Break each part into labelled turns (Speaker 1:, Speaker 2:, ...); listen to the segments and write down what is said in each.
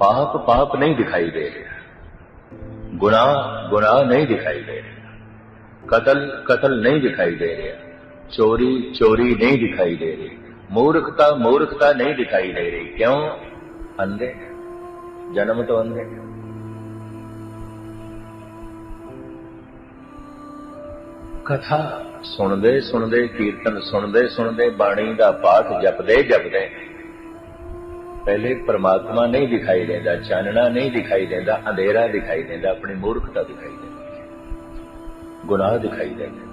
Speaker 1: पाप पाप नहीं दिखाई दे रहा गुनाह गुनाह नहीं दिखाई दे रहा कत्ल कत्ल नहीं दिखाई दे रहा चोरी चोरी नहीं दिखाई दे रही मूर्खता मूर्खता नहीं दिखाई दे रही क्यों अंधे जन्म तो अंधे ਕਥਾ ਸੁਣਦੇ ਸੁਣਦੇ ਕੀਰਤਨ ਸੁਣਦੇ ਸੁਣਦੇ ਬਾਣੀ ਦਾ ਪਾਠ ਜਪਦੇ ਜਪਦੇ ਪਹਿਲੇ ਪਰਮਾਤਮਾ ਨਹੀਂ ਦਿਖਾਈ ਦਿੰਦਾ, ਚਾਨਣਾ ਨਹੀਂ ਦਿਖਾਈ ਦਿੰਦਾ, ਅੰਧੇਰਾ ਦਿਖਾਈ ਦਿੰਦਾ, ਆਪਣੀ ਮੂਰਖਤਾ ਦਿਖਾਈ ਦਿੰਦੀ ਗੁਨਾਹ ਦਿਖਾਈ ਦਿੰਦਾ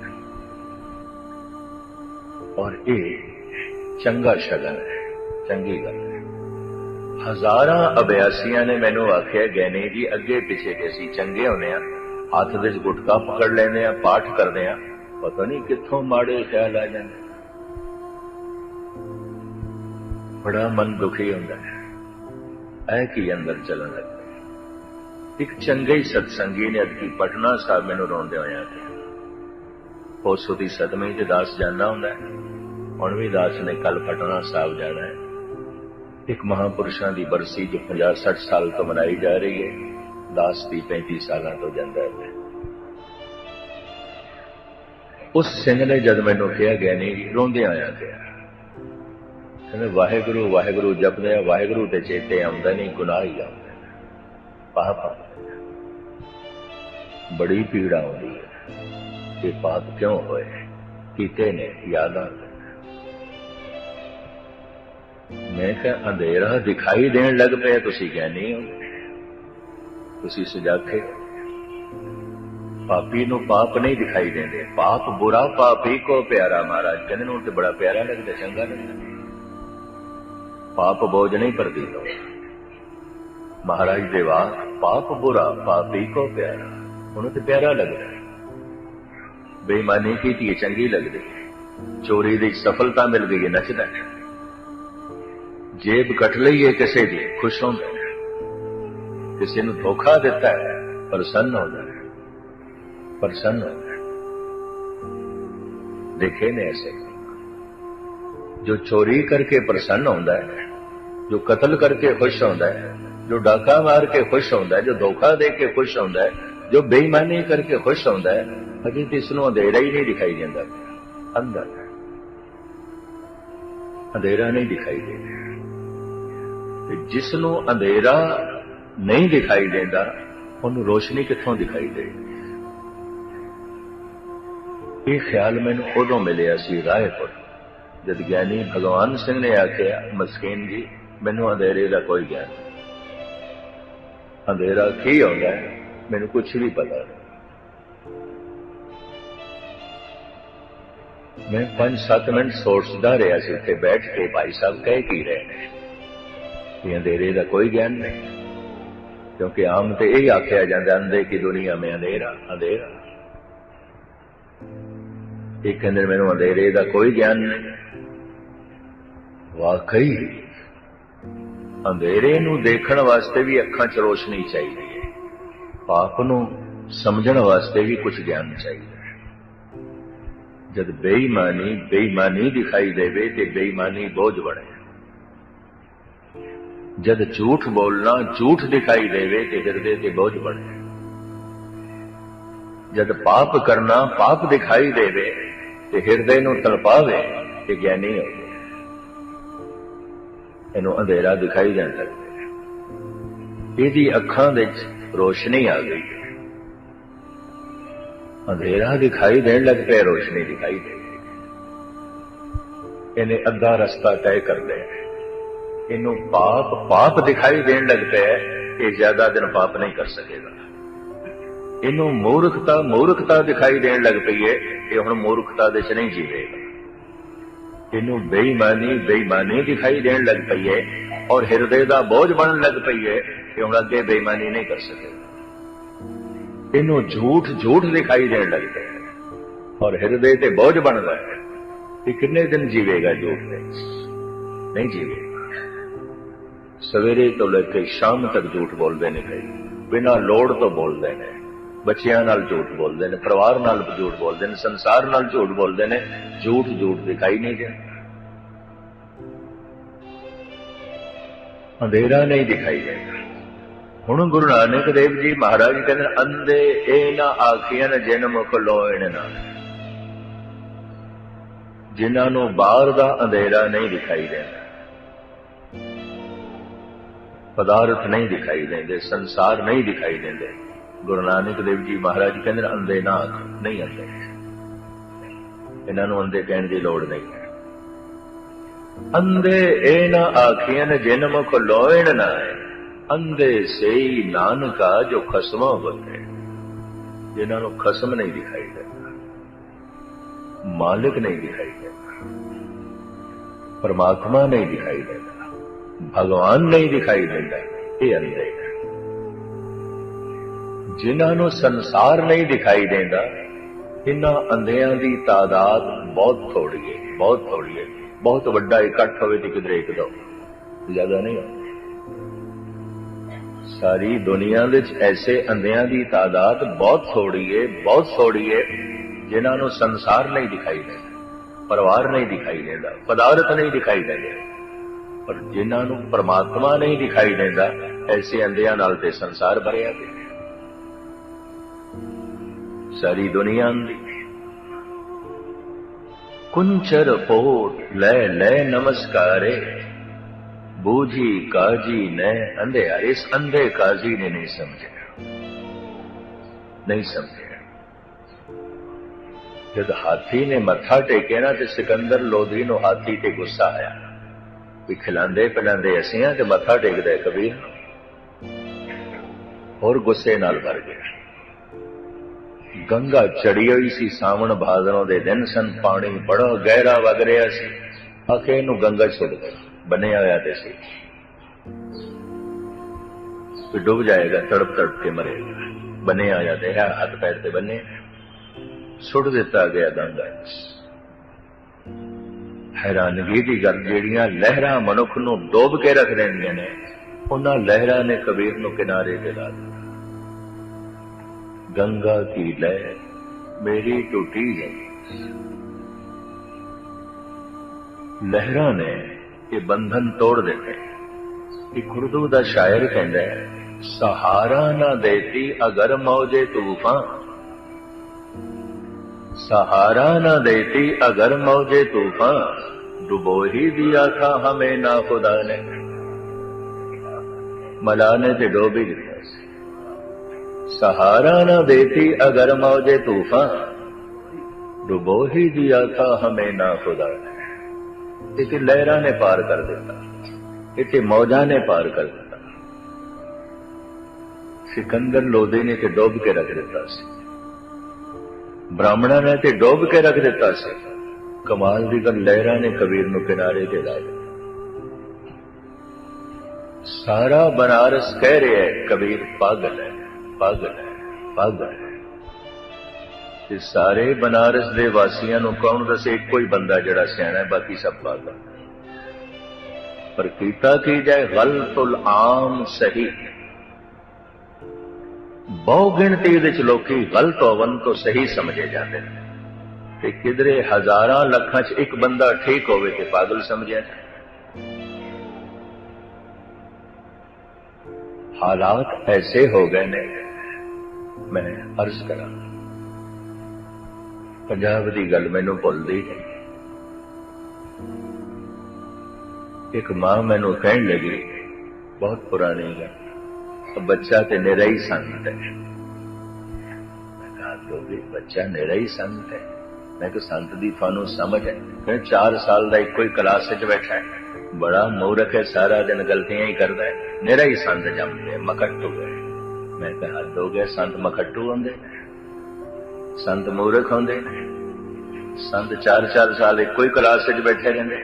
Speaker 1: ਔਰ ਇਹ ਚੰਗਾ ਸ਼ਗਨ ਹੈ, ਚੰਗੀ ਗੱਲ ਹੈ। ਹਜ਼ਾਰਾਂ ਅਭਿਆਸੀਆਂ ਨੇ ਮੈਨੂੰ ਆਖਿਆ ਗੈਨੀ ਜੀ, ਅੱਗੇ ਪਿੱਛੇ ਤੇ ਅਸੀਂ ਚੰਗੇ ਹੁੰਨੇ ਆ ਹੱਥ ਵਿੱਚ ਗੁਟਕਾ ਪਕੜ ਲੈਂਦੇ ਆ ਪਾਠ ਕਰਦੇ ਆ ਪਤਾ ਨਹੀਂ ਕਿੱਥੋਂ ਮਾੜੇ ਖਿਆਲ ਆ ਜਾਂਦੇ। ਬੜਾ ਮਨ ਦੁਖੀ ਹੁੰਦਾ ਹੈ। ਐ ਕੀ ਅੰਦਰ ਚੱਲਣ ਲੱਗਦਾ ਇੱਕ ਚੰਗੇ ਹੀ ਸਤਸੰਗੀ ਨੇ ਅਦਕੀ ਪਟਨਾ ਸਾਹਿਬ ਮੈਨੂੰ ਰੋਂਦੇ ਹੋਇਆ ਕਿ ਉਸ ਦੀ ਸਦਮੇ ਚ ਦਾਸ ਜਾਣਾ ਹੁੰਦਾ ਹੈ। ਹੁਣ ਵੀ ਦਾਸ ਨੇ ਕੱਲ ਪਟਨਾ ਸਾਹਿਬ ਜਾਣਾ ਹੈ। ਇੱਕ ਮਹਾਪੁਰਸ਼ਾਂ ਦੀ ਬਰਸੀ ਜੋ 50 60 ਸਾਲ ਤੋਂ ਮਨਾਈ ਜਾ ਰਹੀ ਹੈ, ਦਾਸ ਦੀ 35 ਸਾਲਾਂ ਤੋਂ ਜਾਂਦਾ ਹੈ। ਉਸ ਸਿੰਘ ਨੇ ਜਦ ਮੈਨੂੰ ਕਿਹਾ ਗਿਆ ਨਹੀਂ ਰੋਂਦੇ ਆਇਆ ਗਿਆ ਕਹਿੰਦੇ, ਵਾਹਿਗੁਰੂ ਵਾਹਿਗੁਰੂ ਜਪਦੇ ਆ, ਵਾਹਿਗੁਰੂ ਤੇ ਚੇਤੇ ਆਉਂਦਾ ਨਹੀਂ, ਗੁਨਾਹ ਹੀ ਆਉਂਦਾ। ਪਾਪ ਆਉਂਦਾ। ਬੜੀ ਪੀੜਾ ਆਉਂਦੀ ਹੈ। ਕਿ ਪਾਪ ਕਿਉਂ ਹੋਏ? ਕੀਤੇ ਨੇ, ਯਾਦਾਂ ਮੈਂ ਕਿਹਾ, ਅੰਧੇਰਾ ਦਿਖਾਈ ਦੇਣ ਲੱਗ ਪਿਆ ਤੁਸੀਂ ਕਹਿੰਦੇ ਹੋ। ਤੁਸੀਂ ਸੁਜਾਖੇ ਪਾਪੀ ਨੂੰ ਪਾਪ ਨਹੀਂ ਦਿਖਾਈ ਦਿੰਦੇ। ਪਾਪ ਬੁਰਾ, ਪਾਪੀ ਕੋ ਪਿਆਰਾ ਮਹਾਰਾਜ। ਕਹਿੰਦੇ ਨੂੰ ਤੇ ਬੜਾ ਪਿਆਰਾ ਲੱਗਦਾ, ਚੰਗਾ ਲੱਗਦਾ। ਪਾਪ ਬੋਝ ਨਹੀਂ ਪ੍ਰਤੀਤ ਮਹਾਰਾਜ ਦੇ ਵਾਕ ਪਾਪ ਬੁਰਾ, ਪਾਪੀ ਕੋ ਪਿਆਰਾ। ਉਹਨੂੰ ਤੇ ਪਿਆਰਾ ਲੱਗਦਾ ਬੇਈਮਾਨੀ ਕੀਤੀ ਚੰਗੀ ਲੱਗਦੀ ਚੋਰੀ ਦੀ ਸਫਲਤਾ ਮਿਲ ਗਈ ਨੱਚਦਾ ਜੇਬ ਕੱਟ ਲਈਏ ਕਿਸੇ ਦੀ, ਖੁਸ਼ ਹੁੰਦਾ ਕਿਸੇ ਨੂੰ ਧੋਖਾ ਦਿੱਤਾ ਹੈ, ਪ੍ਰਸੰਨ ਹੁੰਦਾ ਹੈ। ਪ੍ਰਸੰਨ ਹੁੰਦਾ ਹੈ। ਦੇਖੇ ਨੇ ਐਸੇ ਜੋ ਚੋਰੀ ਕਰਕੇ ਪ੍ਰਸੰਨ ਹੁੰਦਾ ਹੈ ਜੋ ਕਤਲ ਕਰਕੇ ਖੁਸ਼ ਹੁੰਦਾ ਹੈ, ਜੋ ਡਾਕਾ ਮਾਰ ਕੇ ਖੁਸ਼ ਹੁੰਦਾ ਹੈ, ਜੋ ਧੋਖਾ ਦੇ ਕੇ ਖੁਸ਼ ਹੁੰਦਾ ਹੈ, ਜੋ ਬੇਈਮਾਨੀ ਕਰਕੇ ਖੁਸ਼ ਹੁੰਦਾ ਹੈ, ਅਜੇ ਤੇ ਇਸ ਨੂੰ ਅੰਧੇਰਾ ਹੀ ਨਹੀਂ ਦਿਖਾਈ ਦਿੰਦਾ। ਅੰਦਰ ਅੰਧੇਰਾ ਨਹੀਂ ਦਿਖਾਈ ਦਿੰਦਾ। ਤੇ ਜਿਸ ਨੂੰ ਅੰਧੇਰਾ ਨਹੀਂ ਦਿਖਾਈ ਦਿੰਦਾ, ਉਹਨੂੰ ਰੋਸ਼ਨੀ ਕਿੱਥੋਂ ਦਿਖਾਈ ਦੇਗੀ ਇਹ ਖਿਆਲ ਮੈਨੂੰ ਉਦੋਂ ਮਿਲਿਆ ਸੀ ਰਾਏਪੁਰ, ਜਦ ਗਿਆਨੀ ਭਗਵਾਨ ਸਿੰਘ ਨੇ ਆਖਿਆ, ਮਸਕੀਨ ਜੀ ਮੈਨੂੰ ਅੰਧੇਰੇ ਦਾ ਕੋਈ ਗਿਆਨ ਨਹੀਂ। ਅੰਧੇਰਾ ਕੀ ਹੁੰਦਾ ਹੈ, ਮੈਨੂੰ ਕੁਝ ਵੀ ਪਤਾ ਨਹੀਂ। ਮੈਂ 5-7 ਮਿੰਟ ਸੋਚਦਾ ਰਿਹਾ ਸੀ, ਉੱਥੇ ਬੈਠ ਕੇ ਭਾਈ ਸਾਹਿਬ ਕਹਿ ਕੀ ਰਹੇ ਨੇ। ਕਿ ਅੰਧੇਰੇ ਦਾ ਕੋਈ ਗਿਆਨ ਨਹੀਂ, ਕਿਉਂਕਿ ਆਮ ਤੇ ਇਹ ਆਖਿਆ ਜਾਂਦਾ ਅੰਧੇ ਕੀ ਦੁਨੀਆ ਮੇਂ ਅੰਧੇਰਾ ਅੰਧੇਰਾ। ਇਹ ਕਹਿੰਦੇ ਮੈਨੂੰ ਅੰਧੇਰੇ ਦਾ ਕੋਈ ਗਿਆਨ ਨਹੀਂ। ਵਾਕਈ ਅੰਧੇਰੇ ਨੂੰ ਦੇਖਣ ਵਾਸਤੇ ਵੀ ਅੱਖਾਂ 'ਚ ਰੋਸ਼ਨੀ ਚਾਹੀਦੀ ਹੈ। ਪਾਪ ਨੂੰ ਸਮਝਣ ਵਾਸਤੇ ਵੀ ਕੁਝ ਗਿਆਨ ਚਾਹੀਦਾ ਹੈ। ਜਦ ਬੇਈਮਾਨੀ ਬੇਈਮਾਨੀ ਦਿਖਾਈ ਦੇਵੇ ਤੇ ਬੇਈਮਾਨੀ ਬੋਝ ਬਣੇ ਜਦ ਝੂਠ ਬੋਲਣਾ ਝੂਠ ਦਿਖਾਈ ਦੇਵੇ ਤੇ ਹਿਰਦੇ ਤੇ ਬੋਝ ਬਣੇ ਜਦ ਪਾਪ ਕਰਨਾ ਪਾਪ ਦਿਖਾਈ ਦੇਵੇ ਤੇ ਹਿਰਦੇ ਨੂੰ ਤਲਪਾਵੇ ਤੇ ਗਿਆਨੀ ਹੋਵੇ। ਇਹਨੂੰ ਅੰਧੇਰਾ ਦਿਖਾਈ ਦੇਣ ਲੱਗਦਾ ਇਹਦੀ ਅੱਖਾਂ ਵਿੱਚ ਰੋਸ਼ਨੀ ਆ ਗਈ। ਅੰਧੇਰਾ ਦਿਖਾਈ ਦੇਣ ਲੱਗ ਪਿਆ, ਰੋਸ਼ਨੀ ਦਿਖਾਈ ਦੇ ਇਹਨੇ ਅੱਧਾ ਰਸਤਾ ਤੈਅ ਕਰ ਲਿਆ। ਇਹਨੂੰ ਪਾਪ ਪਾਪ ਦਿਖਾਈ ਦੇਣ ਲੱਗ ਪਿਆ, ਇਹ ਜ਼ਿਆਦਾ ਦਿਨ ਪਾਪ ਨਹੀਂ ਕਰ ਸਕੇਗਾ। ਇਹਨੂੰ ਮੂਰਖਤਾ ਮੂਰਖਤਾ ਦਿਖਾਈ ਦੇਣ ਲੱਗ ਪਈ ਹੈ ਇਹ ਹੁਣ ਮੂਰਖਤਾ ਦੇ ਚ ਨਹੀਂ ਜੀਵੇਗਾ। ਇਹਨੂੰ ਬੇਈਮਾਨੀ ਬੇਈਮਾਨੀ ਦਿਖਾਈ ਦੇਣ ਲੱਗ ਪਈ ਹੈ ਔਰ ਹਿਰਦੇ ਦਾ ਬੋਝ ਬਣਨ ਲੱਗ ਪਈ ਹੈ ਕਿ ਹੁਣ ਅੱਗੇ ਬੇਈਮਾਨੀ ਨਹੀਂ ਕਰ ਸਕੇਗਾ ਇਹਨੂੰ ਝੂਠ ਝੂਠ ਦਿਖਾਈ ਦੇਣ ਲੱਗ ਪਿਆ ਔਰ ਹਿਰਦੇ ਤੇ ਬੋਝ ਬਣਦਾ ਹੈ ਕਿ ਕਿੰਨੇ ਦਿਨ ਜੀਵੇਗਾ ਝੂਠ ਨਹੀਂ ਜੀਵੇਗਾ। ਸਵੇਰੇ ਤੋਂ ਲੈ ਕੇ ਸ਼ਾਮ ਤੱਕ ਝੂਠ ਬੋਲਦੇ ਨੇ ਕਈ ਬਿਨਾਂ ਲੋੜ ਤੋਂ ਬੋਲਦੇ ਨੇ। ਬੱਚਿਆਂ ਨਾਲ ਝੂਠ ਬੋਲਦੇ ਨੇ, ਪਰਿਵਾਰ ਨਾਲ ਝੂਠ ਬੋਲਦੇ ਨੇ, ਸੰਸਾਰ ਨਾਲ ਝੂਠ ਬੋਲਦੇ ਨੇ, ਝੂਠ ਝੂਠ ਦਿਖਾਈ ਨਹੀਂ ਦਿੰਦਾ। ਅੰਧੇਰਾ ਨਹੀਂ ਦਿਖਾਈ ਦਿੰਦਾ। ਹੁਣ ਗੁਰੂ ਨਾਨਕ ਦੇਵ ਜੀ ਮਹਾਰਾਜ ਕਹਿੰਦੇ ਅੰਦੇ ਇਹ ਨਾ ਆਖੀਆਂ ਜਿਨ ਮੁਖ ਲੋਇਣ ਨਾ। ਜਿਨ੍ਹਾਂ ਨੂੰ ਬਾਹਰ ਦਾ ਅੰਧੇਰਾ ਨਹੀਂ ਦਿਖਾਈ ਦਿੰਦਾ। ਪਦਾਰਥ ਨਹੀਂ ਦਿਖਾਈ ਦਿੰਦੇ, ਸੰਸਾਰ ਨਹੀਂ ਦਿਖਾਈ ਦਿੰਦੇ। ਗੁਰੂ ਨਾਨਕ ਦੇਵ ਜੀ ਮਹਾਰਾਜ ਕਹਿੰਦੇ ਨੇ ਅੰਦੇ ਨਾ ਨਹੀਂ ਅੰਦੇ ਇਹਨਾਂ ਨੂੰ ਅੰਦੇ ਕਹਿਣ ਦੀ ਲੋੜ ਨਹੀਂ ਹੈ। ਅੰਦੇ ਇਹ ਨਾ ਆਖੀਆਂ ਜਿਨ ਮੁਖ ਲੋਇਣ ਨਾ ਅੰਦੇ ਸਈ ਨਾਨਕਾ ਜੋ ਖਸਮਾ ਬੰਦੇ ਜਿਨ੍ਹਾਂ ਨੂੰ ਖਸਮ ਨਹੀਂ ਦਿਖਾਈ ਦਿੰਦਾ ਮਾਲਕ ਨਹੀਂ ਦਿਖਾਈ ਦਿੰਦਾ ਪਰਮਾਤਮਾ ਨਹੀਂ ਦਿਖਾਈ ਦਿੰਦਾ ਭਗਵਾਨ ਨਹੀਂ ਦਿਖਾਈ ਦਿੰਦਾ, ਇਹ ਅੰਧੇ। ਜਿਨ੍ਹਾਂ ਨੂੰ ਸੰਸਾਰ ਨਹੀਂ ਦਿਖਾਈ ਦਿੰਦਾ ਇਹਨਾਂ ਅੰਧਿਆਂ ਦੀ ਤਾਦਾਦ ਬਹੁਤ ਥੋੜੀ ਹੈ ਬਹੁਤ ਥੋੜੀ ਹੈ ਬਹੁਤ ਵੱਡਾ ਇਕੱਠ ਹੋਵੇ ਤੇ ਕਿਧਰੇ ਇੱਕ ਦੋ ਜ਼ਿਆਦਾ ਨਹੀਂ ਹੁੰਦਾ ਸਾਰੀ ਦੁਨੀਆ ਵਿੱਚ ਐਸੇ ਅੰਧਿਆਂ ਦੀ ਤਾਦਾਦ ਬਹੁਤ ਥੋੜੀ ਹੈ ਬਹੁਤ ਥੋੜੀ ਹੈ ਜਿਨ੍ਹਾਂ ਨੂੰ ਸੰਸਾਰ ਨਹੀਂ ਦਿਖਾਈ ਦਿੰਦਾ, ਪਰਿਵਾਰ ਨਹੀਂ ਦਿਖਾਈ ਦਿੰਦਾ, ਪਦਾਰਥ ਨਹੀਂ ਦਿਖਾਈ ਦਿੰਦਾ। ਪਰ ਜਿਨ੍ਹਾਂ ਨੂੰ ਪਰਮਾਤਮਾ ਨਹੀਂ ਦਿਖਾਈ ਦਿੰਦਾ, ਐਸੇ ਅੰਧਿਆਂ ਨਾਲ ਤੇ ਸੰਸਾਰ ਭਰਿਆ ਪਿਆ। ਸਾਰੀ ਦੁਨੀਆ ਅੰਧੀ ਕੁੰਚਰ ਪੋਟ ਲੈ ਲੈ ਨਮਸਕਾਰੇ, ਬੂਝੀ ਕਾਜੀ ਨੇ ਅੰਧੇ ਇਸ ਅੰਧੇ ਕਾਜੀ ਨੇ ਨਹੀਂ ਸਮਝਿਆ। ਨਹੀਂ ਸਮਝਿਆ। ਜਦ ਹਾਥੀ ਨੇ ਮੱਥਾ ਟੇਕਿਆ ਨਾ ਤੇ ਸਿਕੰਦਰ ਲੋਧੀ ਨੂੰ ਹਾਥੀ ਤੇ ਗੁੱਸਾ ਆਇਆ। ਵੀ ਖਿਲਾਂਦੇ ਪਿਲਾਉਂਦੇ ਅਸੀਂ ਆ ਤੇ ਮੱਥਾ ਟੇਕਦਾ ਕਬੀਰ। ਹੋਰ ਗੁੱਸੇ ਨਾਲ ਭਰ ਗਿਆ। ਗੰਗਾ ਚੜੀ ਹੋਈ ਸੀ, ਸਾਵਣ ਭਾਦਰੋਂ ਦੇ ਦਿਨ ਸਨ, ਪਾਣੀ ਬੜਾ ਗਹਿਰਾ ਵਗ ਰਿਹਾ ਸੀ। ਆਖੇ ਇਹਨੂੰ ਗੰਗਾ ਛੁੱਟ ਦੇ ਬਣਿਆ ਹੋਇਆ ਤੇ ਸੀ। ਵੀ ਡੁੱਬ ਜਾਏਗਾ, ਤੜਪ ਤੜਪ ਕੇ ਮਰੇਗਾ। ਬਣਿਆ ਹੋਇਆ ਤੇ ਹੈ, ਹੱਥ ਪੈਰ ਤੇ ਬੰਨੇ ਸੁੱਟ ਦਿੱਤਾ ਗਿਆ ਗੰਗਾ ਹੈਰਾਨਗੀ ਦੀ ਗੱਲ ਜਿਹੜੀਆਂ ਲਹਿਰਾਂ ਮਨੁੱਖ ਨੂੰ ਡੋਬ ਕੇ ਰੱਖ ਦਿੰਦੀਆਂ ਨੇ, ਉਹਨਾਂ ਲਹਿਰਾਂ ਨੇ ਕਬੀਰ ਨੂੰ ਕਿਨਾਰੇ ਤੇ ਲਾ ਦਿੱਤਾ। गंगा की लहर मेरी टूटी है ਲਹਿਰਾਂ ਨੇ ਇਹ ਬੰਧਨ ਤੋੜ ਦਿੱਤੇ ਇੱਕ ਉਰਦੂ ਦਾ ਸ਼ਾਇਰ ਕਹਿੰਦਾ ਹੈ ਸਹਾਰਾ ਨਾ ਦੇਤੀ ਅਗਰ ਮੌਜੇ ਤੂਫਾਨ सहारा न देती अगर मौजे तूफान डुबो ही दिया था हमें ना खुदा ने मला ने ते डोबी سہارا نہ دیتی اگر موج طوفان۔ ڈبو ہی دیا تھا ہمیں نہ خدا ایک لہرا نے پار کر دیتا۔ اسے موجا نے پار کر دیتا۔ سکندر لودی نے تو ڈوب کے رکھ دیتا سی۔ براہمنا نے تے ڈوب کے رکھ دیتا سی۔ کمال دی لہرا نے کبیر نو کنارے کے لائے سارا بنارس کہہ رہے ہے کبیر پاگل ہے۔ ਪਾਗਲ ਹੈ ਪਾਗਲ ਹੈ। ਤੇ ਸਾਰੇ ਬਨਾਰਸ ਦੇ ਵਾਸੀਆਂ ਨੂੰ ਕੌਣ ਦੱਸੇ ਇੱਕੋ ਹੀ ਬੰਦਾ ਜਿਹੜਾ ਸਿਆਣਾ ਹੈ, ਬਾਕੀ ਸਭ ਪਾਗਲ ਪਰ ਕੀਤਾ ਕੀ ਜਾਏ, ਗਲਤੁਲ ਆਮ ਸਹੀ ਬਹੁ ਗਿਣਤੀ ਵਿੱਚ ਲੋਕੀ ਗਲਤ ਹੋਵਨ ਤੋਂ ਸਹੀ ਸਮਝੇ ਜਾਂਦੇ ਨੇ। ਤੇ ਕਿਧਰੇ ਹਜ਼ਾਰਾਂ ਲੱਖਾਂ 'ਚ ਇੱਕ ਬੰਦਾ ਠੀਕ ਹੋਵੇ ਤੇ ਪਾਗਲ ਸਮਝਿਆ ਹਾਲਾਤ ਐਸੇ ਹੋ ਗਏ ਨੇ ਮੈਂ ਅਰਜ਼ ਕਰਾਂ। ਪੰਜਾਬ ਦੀ ਗੱਲ ਮੈਨੂੰ ਭੁੱਲਦੀ ਨਹੀਂ। ਇੱਕ ਮਾਂ ਮੈਨੂੰ ਕਹਿਣ ਲੱਗੀ, ਬਹੁਤ ਪੁਰਾਣੀ ਗੱਲ ਬੱਚਾ ਤੇ ਨਿਰਾ ਹੀ ਸੰਤ ਹੈ। ਮੈਂ ਕਹਾ ਦੋਗੇ ਬੱਚਾ ਨਿਰਾ ਹੀ ਸੰਤ ਹੈ? ਮੈਂ ਕਿ ਸੰਤ ਦੀ ਤੁਹਾਨੂੰ ਸਮਝ ਹੈ? ਫਿਰ 4 ਸਾਲ ਦਾ ਇੱਕੋ ਹੀ ਕਲਾਸ ਵਿੱਚ ਬੈਠਾ ਹੈ। ਬੜਾ ਮੂਰਖ ਹੈ, ਸਾਰਾ ਦਿਨ ਗਲਤੀਆਂ ਹੀ ਕਰਦਾ ਹੈ। ਨਿਰਾ ਹੀ ਸੰਤ ਜੰਮਦੇ ਮਖੱਟੂ ਹੈ। ਮੈਂ ਕਹਾ ਦੋਗੇ ਸੰਤ ਮਖੱਟੂ ਹੁੰਦੇ ਸੰਤ ਮੂਰਖ ਹੁੰਦੇ ਸੰਤ 4-4 ਸਾਲ ਇੱਕੋ ਹੀ ਕਲਾਸ ਵਿੱਚ ਬੈਠੇ ਰਹਿੰਦੇ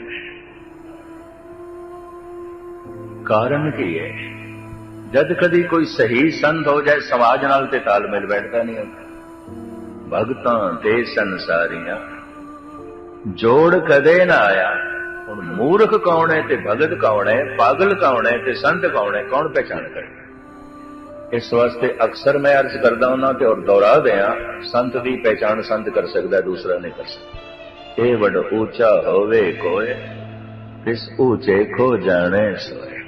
Speaker 1: ਕਾਰਨ ਕੀ ਹੈ? ਜਦ ਕਦੀ ਕੋਈ ਸਹੀ ਸੰਤ ਹੋ ਜਾਏ, ਸਮਾਜ ਨਾਲ ਤੇ ਤਾਲਮੇਲ ਬੈਠਦਾ ਨਹੀਂ ਹੁੰਦਾ। ਭਗਤਾਂ ਤੇ ਸੰਸਾਰੀਆਂ, ਜੋੜ ਕਦੇ ਨਾ ਆਇਆ। ਹੁਣ ਮੂਰਖ ਕੌਣ ਹੈ ਤੇ ਭਗਤ ਕੌਣ ਹੈ, ਪਾਗਲ ਕੌਣ ਹੈ ਤੇ ਸੰਤ ਕੌਣ ਹੈ, ਕੌਣ ਪਹਿਚਾਨ ਕਰੇ ਇਸ ਵਾਸਤੇ ਅਕਸਰ ਮੈਂ ਅਰਜ਼ ਕਰਦਾ ਹਾਂ ਤੇ ਔਰ ਦੁਹਰਾ ਦਿਆਂ ਸੰਤ ਦੀ ਪਹਿਚਾਨ ਸੰਤ ਕਰ ਸਕਦਾ, ਦੂਸਰਾ ਨਹੀਂ ਕਰ ਸਕਦਾ। ਇਹ ਵੱਡ ਉੱਚਾ ਹੋਵੇ ਕੋਏ ਇਸ ਉੱਚੇ ਖੋ ਜਾਣੇ ਸੋਏ।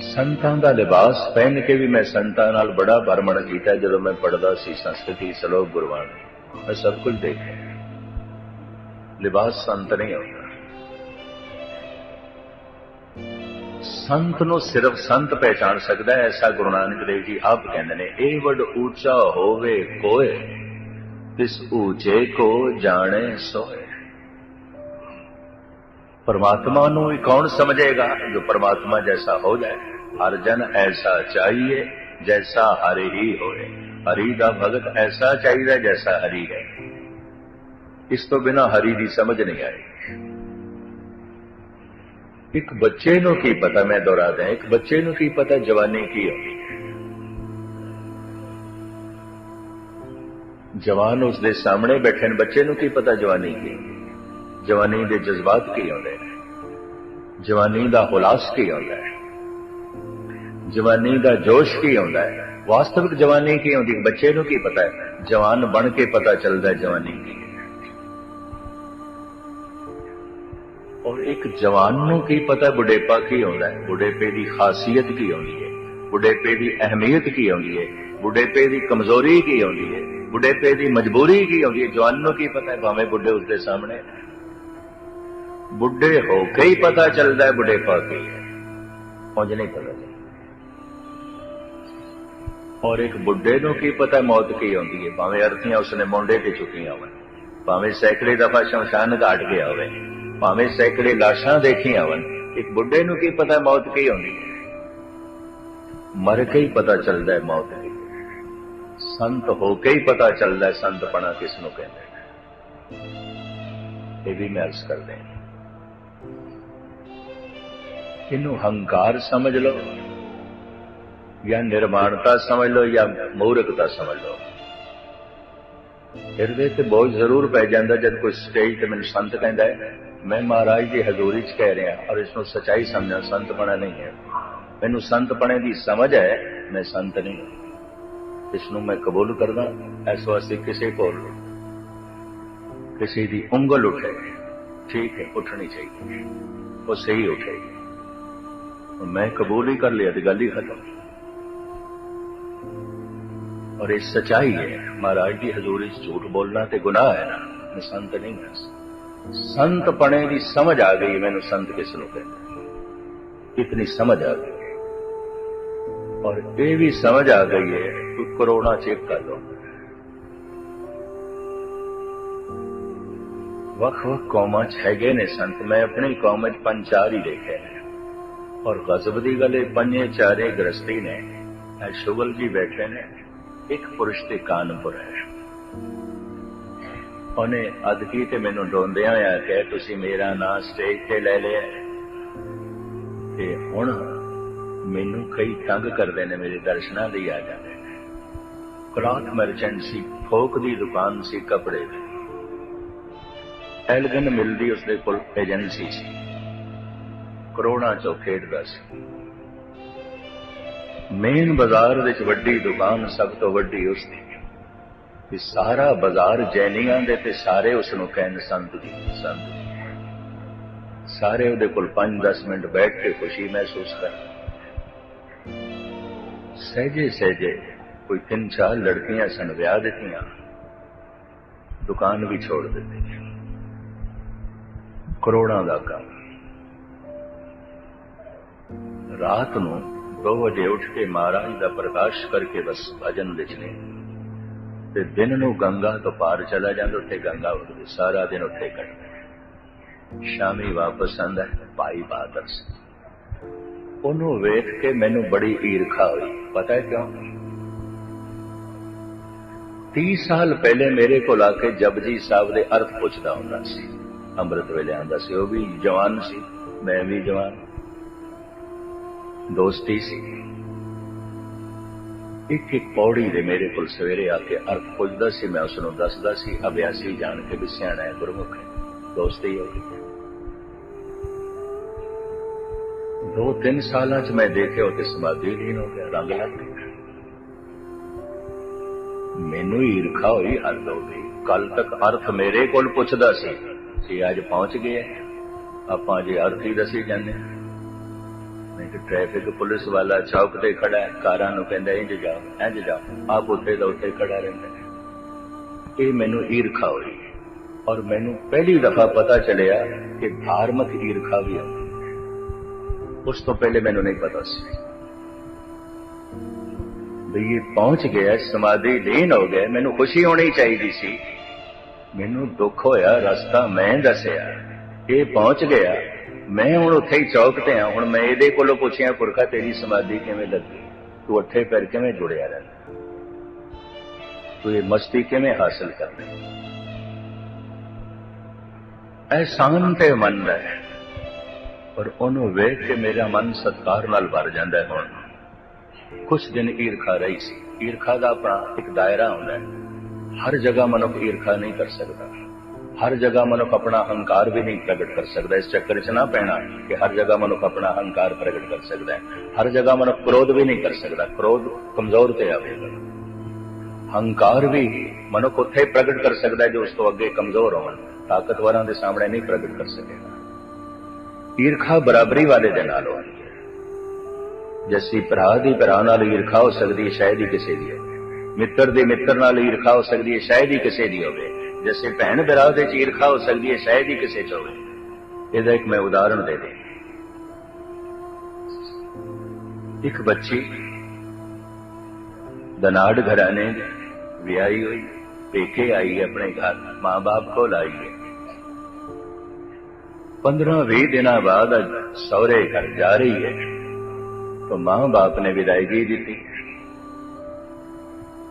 Speaker 1: ਸੰਤਾਂ ਦਾ ਲਿਬਾਸ ਪਹਿਨ ਕੇ ਵੀ ਮੈਂ ਸੰਤਾਂ ਨਾਲ ਬੜਾ ਭਰਮਣ ਕੀਤਾ ਜਦੋਂ ਮੈਂ ਪੜਦਾ ਸੀ ਸੰਸਕ੍ਰਿਤੀ ਸ਼ਲੋਕ ਗੁਰਬਾਣੀ। ਮੈਂ ਸਭ ਕੁਝ ਦੇਖਿਆ। ਲਿਬਾਸ ਸੰਤ ਨਹੀਂ ਹੁੰਦਾ। ਸੰਤ ਨੂੰ ਸਿਰਫ ਸੰਤ ਪਹਿਚਾਨ ਸਕਦਾ ਹੈ ਐਸਾ ਗੁਰੂ ਨਾਨਕ ਦੇਵ ਜੀ ਆਪ ਕਹਿੰਦੇ ਨੇ ਇਹ ਵੱਡ ਉੱਚਾ ਹੋਵੇ ਕੋਏ ਤਿਸ ਉੱਚੇ ਕੋ ਜਾਣੇ ਸੋਏ परमात्मा ਨੂੰ ਹੀ ਕੌਣ ਸਮਝੇਗਾ ਜੋ ਪਰਮਾਤਮਾ ਜੈਸਾ ਹੋ ਜਾਏ ਹਰ ਜਨ ਐਸਾ ਚਾਹੀਏ ਜੈਸਾ ਹਰਿ ਹੀ ਹੋਏ ਹਰੀ ਦਾ ਭਗਤ ਐਸਾ ਚਾਹੀਦਾ ਜੈਸਾ ਹਰੀ ਹੈ ਇਸ ਤੋਂ ਬਿਨਾ ਹਰੀ ਦੀ ਸਮਝ ਨਹੀਂ ਆਏਗੀ ਇੱਕ ਬੱਚੇ ਨੂੰ ਕੀ ਪਤਾ? ਮੈਂ ਦੁਹਰਾ ਦਿਆਂ ਇੱਕ ਬੱਚੇ ਨੂੰ ਕੀ ਪਤਾ ਜਵਾਨੀ ਕੀ ਹੁੰਦੀ ਹੈ ਜਵਾਨ ਉਸ ਦੇ ਸਾਹਮਣੇ ਬੈਠੇ ਨੇ, ਬੱਚੇ ਨੂੰ ਕੀ ਪਤਾ ਜਵਾਨੀ ਕੀ ਜਵਾਨੀ ਦੇ ਜਜ਼ਬਾਤ ਕੀ ਹੁੰਦੇ ਨੇ? ਜਵਾਨੀ ਦਾ ਹੁਲਾਸ ਕੀ ਹੁੰਦਾ ਹੈ? ਜਵਾਨੀ ਦਾ ਜੋਸ਼ ਕੀ ਹੁੰਦਾ ਹੈ? ਵਾਸਤਵਿਕ ਜਵਾਨੀ ਕੀ ਹੁੰਦੀ ਬੱਚੇ ਨੂੰ ਕੀ ਪਤਾ ਹੈ? ਜਵਾਨ ਬਣ ਕੇ ਪਤਾ ਚੱਲਦਾ ਜਵਾਨੀ ਕੀ ਔਰ ਇੱਕ ਜਵਾਨ ਨੂੰ ਕੀ ਪਤਾ ਬੁਢੇਪਾ ਕੀ ਹੁੰਦਾ ਹੈ? ਬੁਢੇਪੇ ਦੀ ਖਾਸੀਅਤ ਕੀ ਹੁੰਦੀ ਹੈ? ਬੁਢੇਪੇ ਦੀ ਅਹਿਮੀਅਤ ਕੀ ਹੁੰਦੀ ਹੈ? ਬੁਢੇਪੇ ਦੀ ਕਮਜ਼ੋਰੀ ਕੀ ਹੁੰਦੀ ਹੈ? ਬੁਢੇਪੇ ਦੀ ਮਜਬੂਰੀ ਕੀ ਹੁੰਦੀ ਹੈ? ਜਵਾਨ ਨੂੰ ਕੀ ਪਤਾ ਹੈ ਭਾਵੇਂ ਬੁੱਢੇ ਉਸਦੇ ਸਾਹਮਣੇ ਬੁੱਢੇ ਹੋ ਕੇ ਹੀ ਪਤਾ ਚੱਲਦਾ ਹੈ ਬੁਢੇਪਾ ਕੀ ਹੈ। ਉਂਝ ਨਹੀਂ ਪਤਾ ਔਰ ਇੱਕ ਬੁੱਢੇ ਨੂੰ ਕੀ ਪਤਾ ਮੌਤ ਕੀ ਹੁੰਦੀ ਹੈ? ਭਾਵੇਂ ਅਰਥੀਆਂ ਉਸਨੇ ਮੁੰਡੇ ਤੇ ਚੁੱਕੀਆਂ ਹੋਣ। ਭਾਵੇਂ ਸੈਕੜੇ ਦਫਾ ਸ਼ਮਸ਼ਾਨ ਘਾਟ ਗਿਆ ਹੋਵੇ। ਭਾਵੇਂ ਸੈਕੜੇ ਲਾਸ਼ਾਂ ਦੇਖੀਆਂ ਵਨ ਇੱਕ ਬੁੱਢੇ ਨੂੰ ਕੀ ਪਤਾ ਮੌਤ ਕੀ ਆਉਂਦੀ? ਹੈ ਮਰ ਕੇ ਹੀ ਪਤਾ ਚੱਲਦਾ ਹੈ ਮੌਤ ਦੀ। ਸੰਤ ਹੋ ਕੇ ਹੀ ਪਤਾ ਚੱਲਦਾ ਹੈ ਸੰਤਪਣਾ ਕਿਸ ਨੂੰ ਕਹਿੰਦੇ ਨੇ। ਇਹ ਵੀ ਮੈਂ ਅਰਜ਼ ਕਰਦੇ ਇਹਨੂੰ ਹੰਕਾਰ ਸਮਝ ਲਓ, ਜਾਂ ਨਿਰਮਾਣਤਾ ਸਮਝ ਲਓ, ਜਾਂ ਮੂਰਖਤਾ ਸਮਝ ਲਓ। ਹਿਰਦੇ ਤੇ ਬੋਝ ਜ਼ਰੂਰ ਪੈ ਜਾਂਦਾ ਜਦ ਕੋਈ ਸਟੇਜ ਤੇ ਮੈਨੂੰ ਸੰਤ ਕਹਿੰਦਾ ਹੈ। ਮੈਂ ਮਹਾਰਾਜ ਦੀ ਹਜ਼ੂਰੀ 'ਚ ਕਹਿ ਰਿਹਾ ਔਰ ਇਸ ਨੂੰ ਸਚਾਈ ਸਮਝਣਾ ਸੰਤ ਬਣਾ ਨਹੀਂ ਹੈ ਮੈਨੂੰ ਸੰਤ ਬਣੇ ਦੀ ਸਮਝ ਹੈ ਮੈਂ ਸੰਤ ਨਹੀਂ ਇਸ ਨੂੰ ਮੈਂ ਕਬੂਲ ਕਰਦਾ ਇਸ ਵਾਸਤੇ ਕਿਸੇ ਕੋਲ ਕਿਸੇ ਦੀ ਉਂਗਲ ਉਠੇ ਠੀਕ ਹੈ ਉੱਠਣੀ ਚਾਹੀਦੀ ਉਹ ਸਹੀ ਉਠੇਗੀ ਮੈਂ ਕਬੂਲ ਹੀ ਕਰ ਲਿਆ ਤੇ ਗੱਲ ਹੀ ਖਤਮ ਔਰ ਇਹ ਸਚਾਈ ਹੈ ਮਹਾਰਾਜ ਦੀ ਹਜ਼ੂਰੀ 'ਚ ਝੂਠ ਬੋਲਣਾ ਤੇ ਗੁਨਾਹ ਹੈ ਨਾ ਮੈਂ ਸੰਤ ਨਹੀਂ ਹਾਂ ਸੰਤ ਪਣੇ ਦੀ ਸਮਝ ਆ ਗਈ, ਮੈਨੂੰ ਸੰਤ ਕਿਸ ਨੂੰ ਕਹਿੰਦੇ? ਇਤਨੀ ਸਮਝ ਆ ਗਈ। ਔਰ ਇਹ ਵੀ ਸਮਝ ਆ ਗਈ ਹੈ ਕਿ ਕਰੋਨਾ ਚੈੱਕ ਕਰ ਲਓ ਵੱਖ ਵੱਖ ਕੌਮਾਂ 'ਚ ਹੈਗੇ ਨੇ ਸੰਤ। ਮੈਂ ਆਪਣੀ ਕੌਮ 'ਚ ਪੰਜ ਚਾਰ ਹੀ ਦੇਖੇ ਨੇ। ਔਰ ਗਜ਼ਬ ਦੀ ਗੱਲ ਇਹ ਪੰਜੇ ਚਾਰੇ ਗ੍ਰਸਤੀ ਨੇ। ਇਹ ਸ਼ੁਗਲ ਜੀ ਬੈਠੇ ਨੇ। ਇੱਕ ਉਹਨੇ ਅਦਕੀ ਤੇ ਮੈਨੂੰ ਡੋਂਦਿਆਂ ਹੋਇਆ ਕਿ ਤੁਸੀਂ ਮੇਰਾ ਨਾਂ ਸਟੇਜ ਤੇ ਲੈ ਲਿਆ ਤੇ ਹੁਣ ਮੈਨੂੰ ਕਈ ਤੰਗ ਕਰਦੇ ਨੇ, ਮੇਰੇ ਦਰਸ਼ਨਾਂ ਲਈ ਆ ਜਾਂਦੇ ਨੇ। ਕਲਾਥ ਮਰਚੈਂਟ ਸੀ, ਫੋਕ ਦੀ ਦੁਕਾਨ ਸੀ, ਕੱਪੜੇ ਦੀ। ਐਲਗਨ ਮਿਲਦੀ ਉਸਦੇ ਕੋਲ ਏਜੰਸੀ ਸੀ। ਕਰੋੜਾਂ ਚੋਂ ਖੇਡਦਾ ਸੀ। ਮੇਨ ਬਾਜ਼ਾਰ ਵਿੱਚ ਵੱਡੀ ਦੁਕਾਨ ਸਭ ਤੋਂ ਵੱਡੀ ਉਸ ਦੀ ਕਿ ਸਾਰਾ ਬਾਜ਼ਾਰ ਜੈਨੀਆਂ ਦੇ ਤੇ ਸਾਰੇ ਉਸ ਨੂੰ ਕਹਿਣ, ਸੰਤ ਜੀ, ਸੰਤ ਸਾਰੇ ਉਹਦੇ ਕੋਲ 5-10 ਮਿੰਟ ਬੈਠ ਕੇ ਖੁਸ਼ੀ ਮਹਿਸੂਸ ਕਰਨ। ਸਹਿਜੇ ਸਹਿਜੇ ਕੋਈ ਤਿੰਨ ਚਾਰ ਲੜਕੀਆਂ ਸਨ ਵਿਆਹ ਦਿੱਤੀਆਂ। ਦੁਕਾਨ ਵੀ ਛੋੜ ਦਿੱਤੀ। ਕਰੋੜਾਂ ਦਾ ਕੰਮ। ਰਾਤ ਨੂੰ 2 ਵਜੇ ਉੱਠ ਕੇ ਮਹਾਰਾਜ ਦਾ ਪ੍ਰਕਾਸ਼ ਕਰਕੇ ਬਸ ਭਜਨ ਵਿੱਚ ਵਿਚਲੇ ਤੇ ਦਿਨ ਨੂੰ ਗੰਗਾ ਤੋਂ ਪਾਰ ਚਲਾ ਜਾਂਦਾ, ਉੱਥੇ ਗੰਗਾ ਉੱਠਦੀ ਸਾਰਾ ਦਿਨ ਉੱਥੇ ਕੱਟਦਾ। ਸ਼ਾਮੀ ਵਾਪਸ ਆਂਦਾ ਭਾਈ ਬਹਾਦਰ ਸਿੰਘ। ਉਹਨੂੰ ਵੇਖ ਕੇ ਮੈਨੂੰ ਬੜੀ ਈਰਖਾ ਹੋਈ। ਪਤਾ ਹੈ ਕਿਉਂ? 30 ਸਾਲ ਪਹਿਲੇ ਮੇਰੇ ਕੋਲ ਆ ਕੇ ਜਪਜੀ ਸਾਹਿਬ ਦੇ ਅਰਥ ਪੁੱਛਦਾ ਹੁੰਦਾ ਸੀ। ਅੰਮ੍ਰਿਤ ਵੇਲੇ ਆਂਦਾ ਸੀ, ਉਹ ਵੀ ਜਵਾਨ ਸੀ, ਮੈਂ ਵੀ ਜਵਾਨ। ਦੋਸਤੀ ਸੀ। ਇੱਕ ਇੱਕ ਪੌੜੀ ਦੇ ਮੇਰੇ ਕੋਲ ਸਵੇਰੇ ਆ ਕੇ ਅਰਥ ਪੁੱਛਦਾ ਸੀ, ਮੈਂ ਉਸ ਨੂੰ ਦੱਸਦਾ ਸੀ, ਅਭਿਆਸੀ ਜਾਣ ਕੇ ਵੀ ਸਿਆਣਾ ਹੈ, ਗੁਰਮੁਖ ਹੈ, ਦੋਸਤੀ ਹੋ ਗਈ ਦੋ ਤਿੰਨ ਸਾਲਾਂ ਚ ਮੈਂ ਦੇਖਿਆ ਉਹ ਤੇ ਸਮਾਧੀ ਲੀਨ ਹੋ ਗਿਆ, ਰੰਗ ਲੱਗ ਗਿਆ। ਮੈਨੂੰ ਈਰਖਾ ਹੋਈ ਹੱਦ ਹੋ ਗਈ ਕੱਲ ਤੱਕ ਅਰਥ ਮੇਰੇ ਕੋਲ ਪੁੱਛਦਾ ਸੀ ਕਿ ਅੱਜ ਪਹੁੰਚ ਗਏ ਆਪਾਂ ਜੇ ਅਰਥ ਹੀ ਦੱਸੀ ਜਾਂਦੇ। ਹਾਂ ਨਹੀਂ ਇੱਕ ਟ੍ਰੈਫਿਕ ਪੁਲਿਸ ਵਾਲਾ ਚੌਕ ਤੇ ਖੜਾ ਹੈ। ਕਾਰਾਂ ਨੂੰ ਕਹਿੰਦਾ, ਇੰਜ ਜਾਓ ਇੰਜ ਜਾਓ। ਆਪ ਉੱਥੇ ਦਾ ਉੱਥੇ ਖੜਾ ਰਹਿੰਦਾ ਇਹ ਮੈਨੂੰ ਈਰਖਾ ਹੋਈ। ਔਰ ਮੈਨੂੰ ਪਹਿਲੀ ਦਫਾ ਪਤਾ ਚੱਲਿਆ ਕਿ ਧਾਰਮਿਕ ਈਰਖਾ ਵੀ ਹੈ ਉਸ ਤੋਂ ਪਹਿਲੇ ਮੈਨੂੰ ਨਹੀਂ ਪਤਾ ਸੀ ਵੀ ਇਹ ਪਹੁੰਚ ਗਿਆ, ਸਮਾਧੀ ਲੀਨ ਹੋ ਗਿਆ। ਮੈਨੂੰ ਖੁਸ਼ੀ ਹੋਣੀ ਚਾਹੀਦੀ ਸੀ। ਮੈਨੂੰ ਦੁੱਖ ਹੋਇਆ, ਰਸਤਾ ਮੈਂ ਦੱਸਿਆ। ਇਹ ਪਹੁੰਚ ਗਿਆ। ਮੈਂ ਹੁਣ ਉੱਥੇ ਹੀ ਚੌਕ ਤੇ ਆ, ਹੁਣ ਮੈਂ ਇਹਦੇ ਕੋਲੋਂ ਪੁੱਛਿਆ, ਪੁਰਖਾ ਤੇਰੀ ਸਮਾਧੀ ਕਿਵੇਂ ਲੱਗੀ? ਤੂੰ ਅੱਠੇ ਪੈਰ ਕਿਵੇਂ ਜੁੜਿਆ ਰਹਿੰਦਾ? ਤੂੰ ਇਹ ਮਸਤੀ ਕਿਵੇਂ ਹਾਸਲ ਕਰਦਾ? ਐ ਸ਼ਾਂਤ ਹੈ ਮਨ ਦਾ ਪਰ ਉਹਨੂੰ ਵੇਖ ਕੇ ਮੇਰਾ ਮਨ ਸਤਕਾਰ ਨਾਲ ਭਰ ਜਾਂਦਾ ਹੈ ਹੁਣ। ਕੁਝ ਦਿਨ ਈਰਖਾ ਰਹੀ ਸੀ। ਈਰਖਾ ਦਾ ਆਪਣਾ ਇੱਕ ਦਾਇਰਾ ਹੁੰਦਾ ਹੈ। ਹਰ ਜਗ੍ਹਾ ਮਨੁੱਖ ਈਰਖਾ ਨਹੀਂ ਕਰ ਸਕਦਾ। ਹਰ ਜਗ੍ਹਾ ਮਨੁੱਖ ਆਪਣਾ ਹੰਕਾਰ ਵੀ ਨਹੀਂ ਪ੍ਰਗਟ ਕਰ ਸਕਦਾ। ਇਸ ਚੱਕਰ 'ਚ ਨਾ ਪੈਣਾ ਕਿ ਹਰ ਜਗ੍ਹਾ ਮਨੁੱਖ ਆਪਣਾ ਹੰਕਾਰ ਪ੍ਰਗਟ ਕਰ ਸਕਦਾ ਹੈ। ਹਰ ਜਗ੍ਹਾ ਮਨੁੱਖ ਕ੍ਰੋਧ ਵੀ ਨਹੀਂ ਕਰ ਸਕਦਾ। ਕ੍ਰੋਧ ਕਮਜ਼ੋਰ ਤੇ ਆਵੇਗਾ ਹੰਕਾਰ ਵੀ ਮਨੁੱਖ ਉੱਥੇ ਪ੍ਰਗਟ ਕਰ ਸਕਦਾ ਹੈ ਜੋ ਉਸ ਤੋਂ ਅੱਗੇ ਕਮਜ਼ੋਰ ਹੋਣ, ਤਾਕਤਵਰਾਂ ਦੇ ਸਾਹਮਣੇ ਨਹੀਂ ਪ੍ਰਗਟ ਕਰ ਸਕੇਗਾ। ਈਰਖਾ ਬਰਾਬਰੀ ਵਾਲੇ ਦੇ ਨਾਲ ਹੋਣੀ ਹੈ। ਜੈਸੀ ਭਰਾ ਦੀ ਭਰਾ ਨਾਲ ਈਰਖਾ ਹੋ ਸਕਦੀ ਹੈ ਸ਼ਾਇਦ ਹੀ ਕਿਸੇ ਦੀ ਹੋਵੇ। ਮਿੱਤਰ ਦੇ ਮਿੱਤਰ ਨਾਲ ਈਰਖਾ ਹੋ ਸਕਦੀ ਹੈ ਸ਼ਾਇਦ ਹੀ ਕਿਸੇ ਦੀ ਹੋਵੇ। ਜਿਸੇ ਭੈਣ ਬਿਰਾਹ ਦੇ ਚੀਰਖਾ ਹੋ ਸਕਦੀ ਹੈ, ਸ਼ਾਇਦ ਹੀ ਕਿਸੇ ਚ ਹੋਵੇ। ਇਹਦਾ ਇੱਕ ਮੈਂ ਉਦਾਹਰਣ ਦੇ ਦੇ ਇੱਕ ਬੱਚੀ ਦਨਾੜ ਘਰਾਣੇ ਵਿਆਹੀ ਹੋਈ, ਪੇਕੇ ਆਈ ਹੈ ਆਪਣੇ ਘਰ ਮਾਂ-ਬਾਪ ਕੋਲ ਆਈ ਹੈ। 15-20 ਦਿਨਾਂ ਬਾਅਦ ਸਹੁਰੇ ਘਰ ਜਾ ਰਹੀ ਹੈ। ਤਾਂ ਮਾਂ-ਬਾਪ ਨੇ ਵਿਦਾਇਗੀ ਦਿੱਤੀ।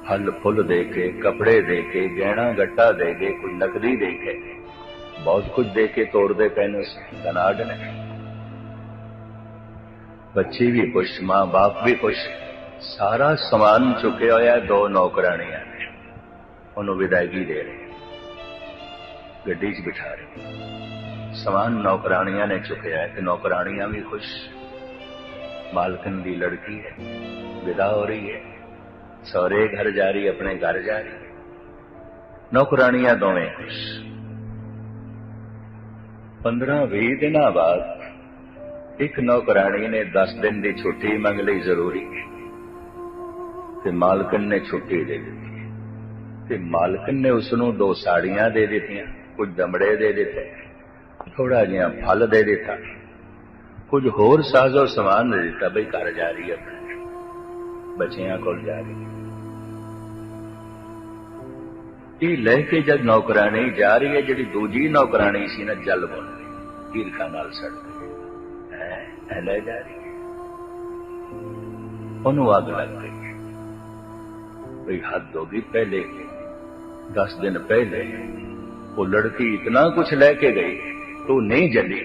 Speaker 1: फल फुल दे के कपड़े दे के गहना गट्टा दे के कुछ नकदी दे के बहुत कुछ दे के तोड़ दे पहने धनाड ने बच्ची भी खुश माँ बाप भी खुश सारा समान चुके होया दो नौकरानियां ने ਉਹਨੂੰ ਵਿਦਾਇਗੀ ਦੇ ਰਹੇ ਗੱਡੀ 'ਚ ਬਿਠਾ ਰਹੇ ਸਮਾਨ ਨੌਕਰਾਨੀਆਂ ਨੇ ਚੁੱਕਿਆ ਹੈ ਤੇ ਨੌਕਰਾਨੀਆਂ ਵੀ ਖੁਸ਼ मालकन की लड़की है विदा हो रही है ਸਹੁਰੇ ਘਰ ਜਾ ਰਹੀ, ਆਪਣੇ ਘਰ ਜਾ ਰਹੀ। ਨੌਕਰਾਨੀਆਂ ਦੋਵੇਂ ਖੁਸ਼। 15-20 ਦਿਨਾਂ ਬਾਅਦ ਇੱਕ ਨੌਕਰਾਨੀ ਨੇ 10 ਦਿਨ ਦੀ ਛੁੱਟੀ ਮੰਗ ਲਈ ਜ਼ਰੂਰੀ। ਤੇ ਮਾਲਕਨ ਨੇ ਛੁੱਟੀ ਦੇ ਦਿੱਤੀ। ਤੇ ਮਾਲਕਨ ਨੇ ਉਸ ਨੂੰ ਦੋ ਸਾੜੀਆਂ ਦੇ ਦਿੱਤੀਆਂ, ਕੁਝ ਦਮੜੇ ਦੇ ਦਿੱਤੇ ਥੋੜਾ ਜਿਹਾ ਫਲ ਦੇ ਦਿੱਤਾ। ਕੁਝ ਹੋਰ ਸਾਜ਼ੋ ਸਮਾਨ ਦੇ ਦਿੱਤਾ, ਬਈ ਘਰ ਜਾ ਰਹੀ ਹੈ ਬੱਚਿਆਂ ਕੋਲ ਜਾ ਰਹੀ ਹੈ ਇਹ ਲੈ ਕੇ ਜਦ ਨੌਕਰਾਨੀ ਜਾ ਰਹੀ ਹੈ ਜਿਹੜੀ ਦੂਜੀ ਨੌਕਰਾਨੀ ਸੀ ਨਾ ਜਲ ਬਣ ਗਈ ਈਰਖਾ ਨਾਲ ਸੜ ਗਈ ਐ ਐ ਲੈ ਜਾ ਰਹੀ ਹੈ ਉਹਨੂੰ ਅੱਗ ਲੱਗ ਗਈ ਬਈ ਹੱਦ ਹੋ ਗਈ ਪਹਿਲੇ 10 ਦਿਨ ਪਹਿਲੇ ਉਹ ਲੜਕੀ ਇਤਨਾ ਕੁਝ ਲੈ ਕੇ ਗਈ ਤੂੰ ਨਹੀਂ ਜਲੀ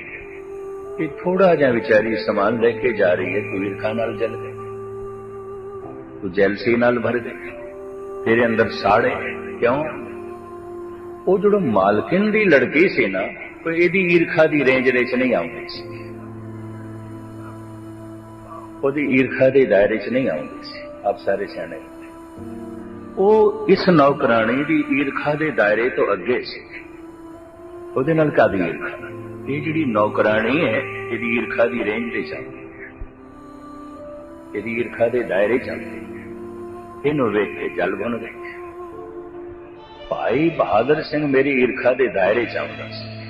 Speaker 1: ਕਿ ਥੋੜਾ ਜਿਹਾ ਵਿਚਾਰੀ ਸਮਾਨ ਲੈ ਕੇ ਜਾ ਰਹੀ ਹੈ ਤੂੰ ਤੂੰ ਜੈਲਸੀ ਨਾਲ ਭਰ ਗਈ ਤੇਰੇ ਅੰਦਰ ਸਾੜੇ ਕਿਉਂ? ਉਹ ਜਿਹੜਾ ਮਾਲਕਿਨ ਦੀ ਲੜਕੀ ਸੀ ਨਾ ਉਹ ਇਹਦੀ ਈਰਖਾ ਦੀ ਰੇਂਜ ਵਿੱਚ ਨਹੀਂ ਆਉਂਦੀ ਸੀ। ਉਹਦੀ ਈਰਖਾ ਦੇ ਦਾਇਰੇ 'ਚ ਨਹੀਂ ਆਉਂਦੀ ਸੀ, ਆਪ ਸਾਰੇ ਸਿਆਣੇ। ਉਹ ਇਸ ਨੌਕਰਾਣੀ ਦੀ ਈਰਖਾ ਦੇ ਦਾਇਰੇ ਤੋਂ ਅੱਗੇ ਸੀ। ਉਹਦੇ ਨਾਲ ਕਾਦੀ ਈਰਖਾ? ਇਹ ਜਿਹੜੀ ਨੌਕਰਾਣੀ ਹੈ, ਇਹਦੀ ਈਰਖਾ ਦੀ ਰੇਂਜ ਤੇ ਚੱਲਦੀ ਹੈ ਇਹਦੀ ਈਰਖਾ ਦੇ ਦਾਇਰੇ ਚ ਆਉਂਦੀ। ਇਹਨੂੰ ਵੇਖ ਕੇ ਜਲ ਬਣ ਗਈ ਭਾਈ ਬਹਾਦਰ ਸਿੰਘ ਮੇਰੀ ਈਰਖਾ ਦੇ ਦਾਇਰੇ ਚ ਆਉਂਦਾ ਸੀ।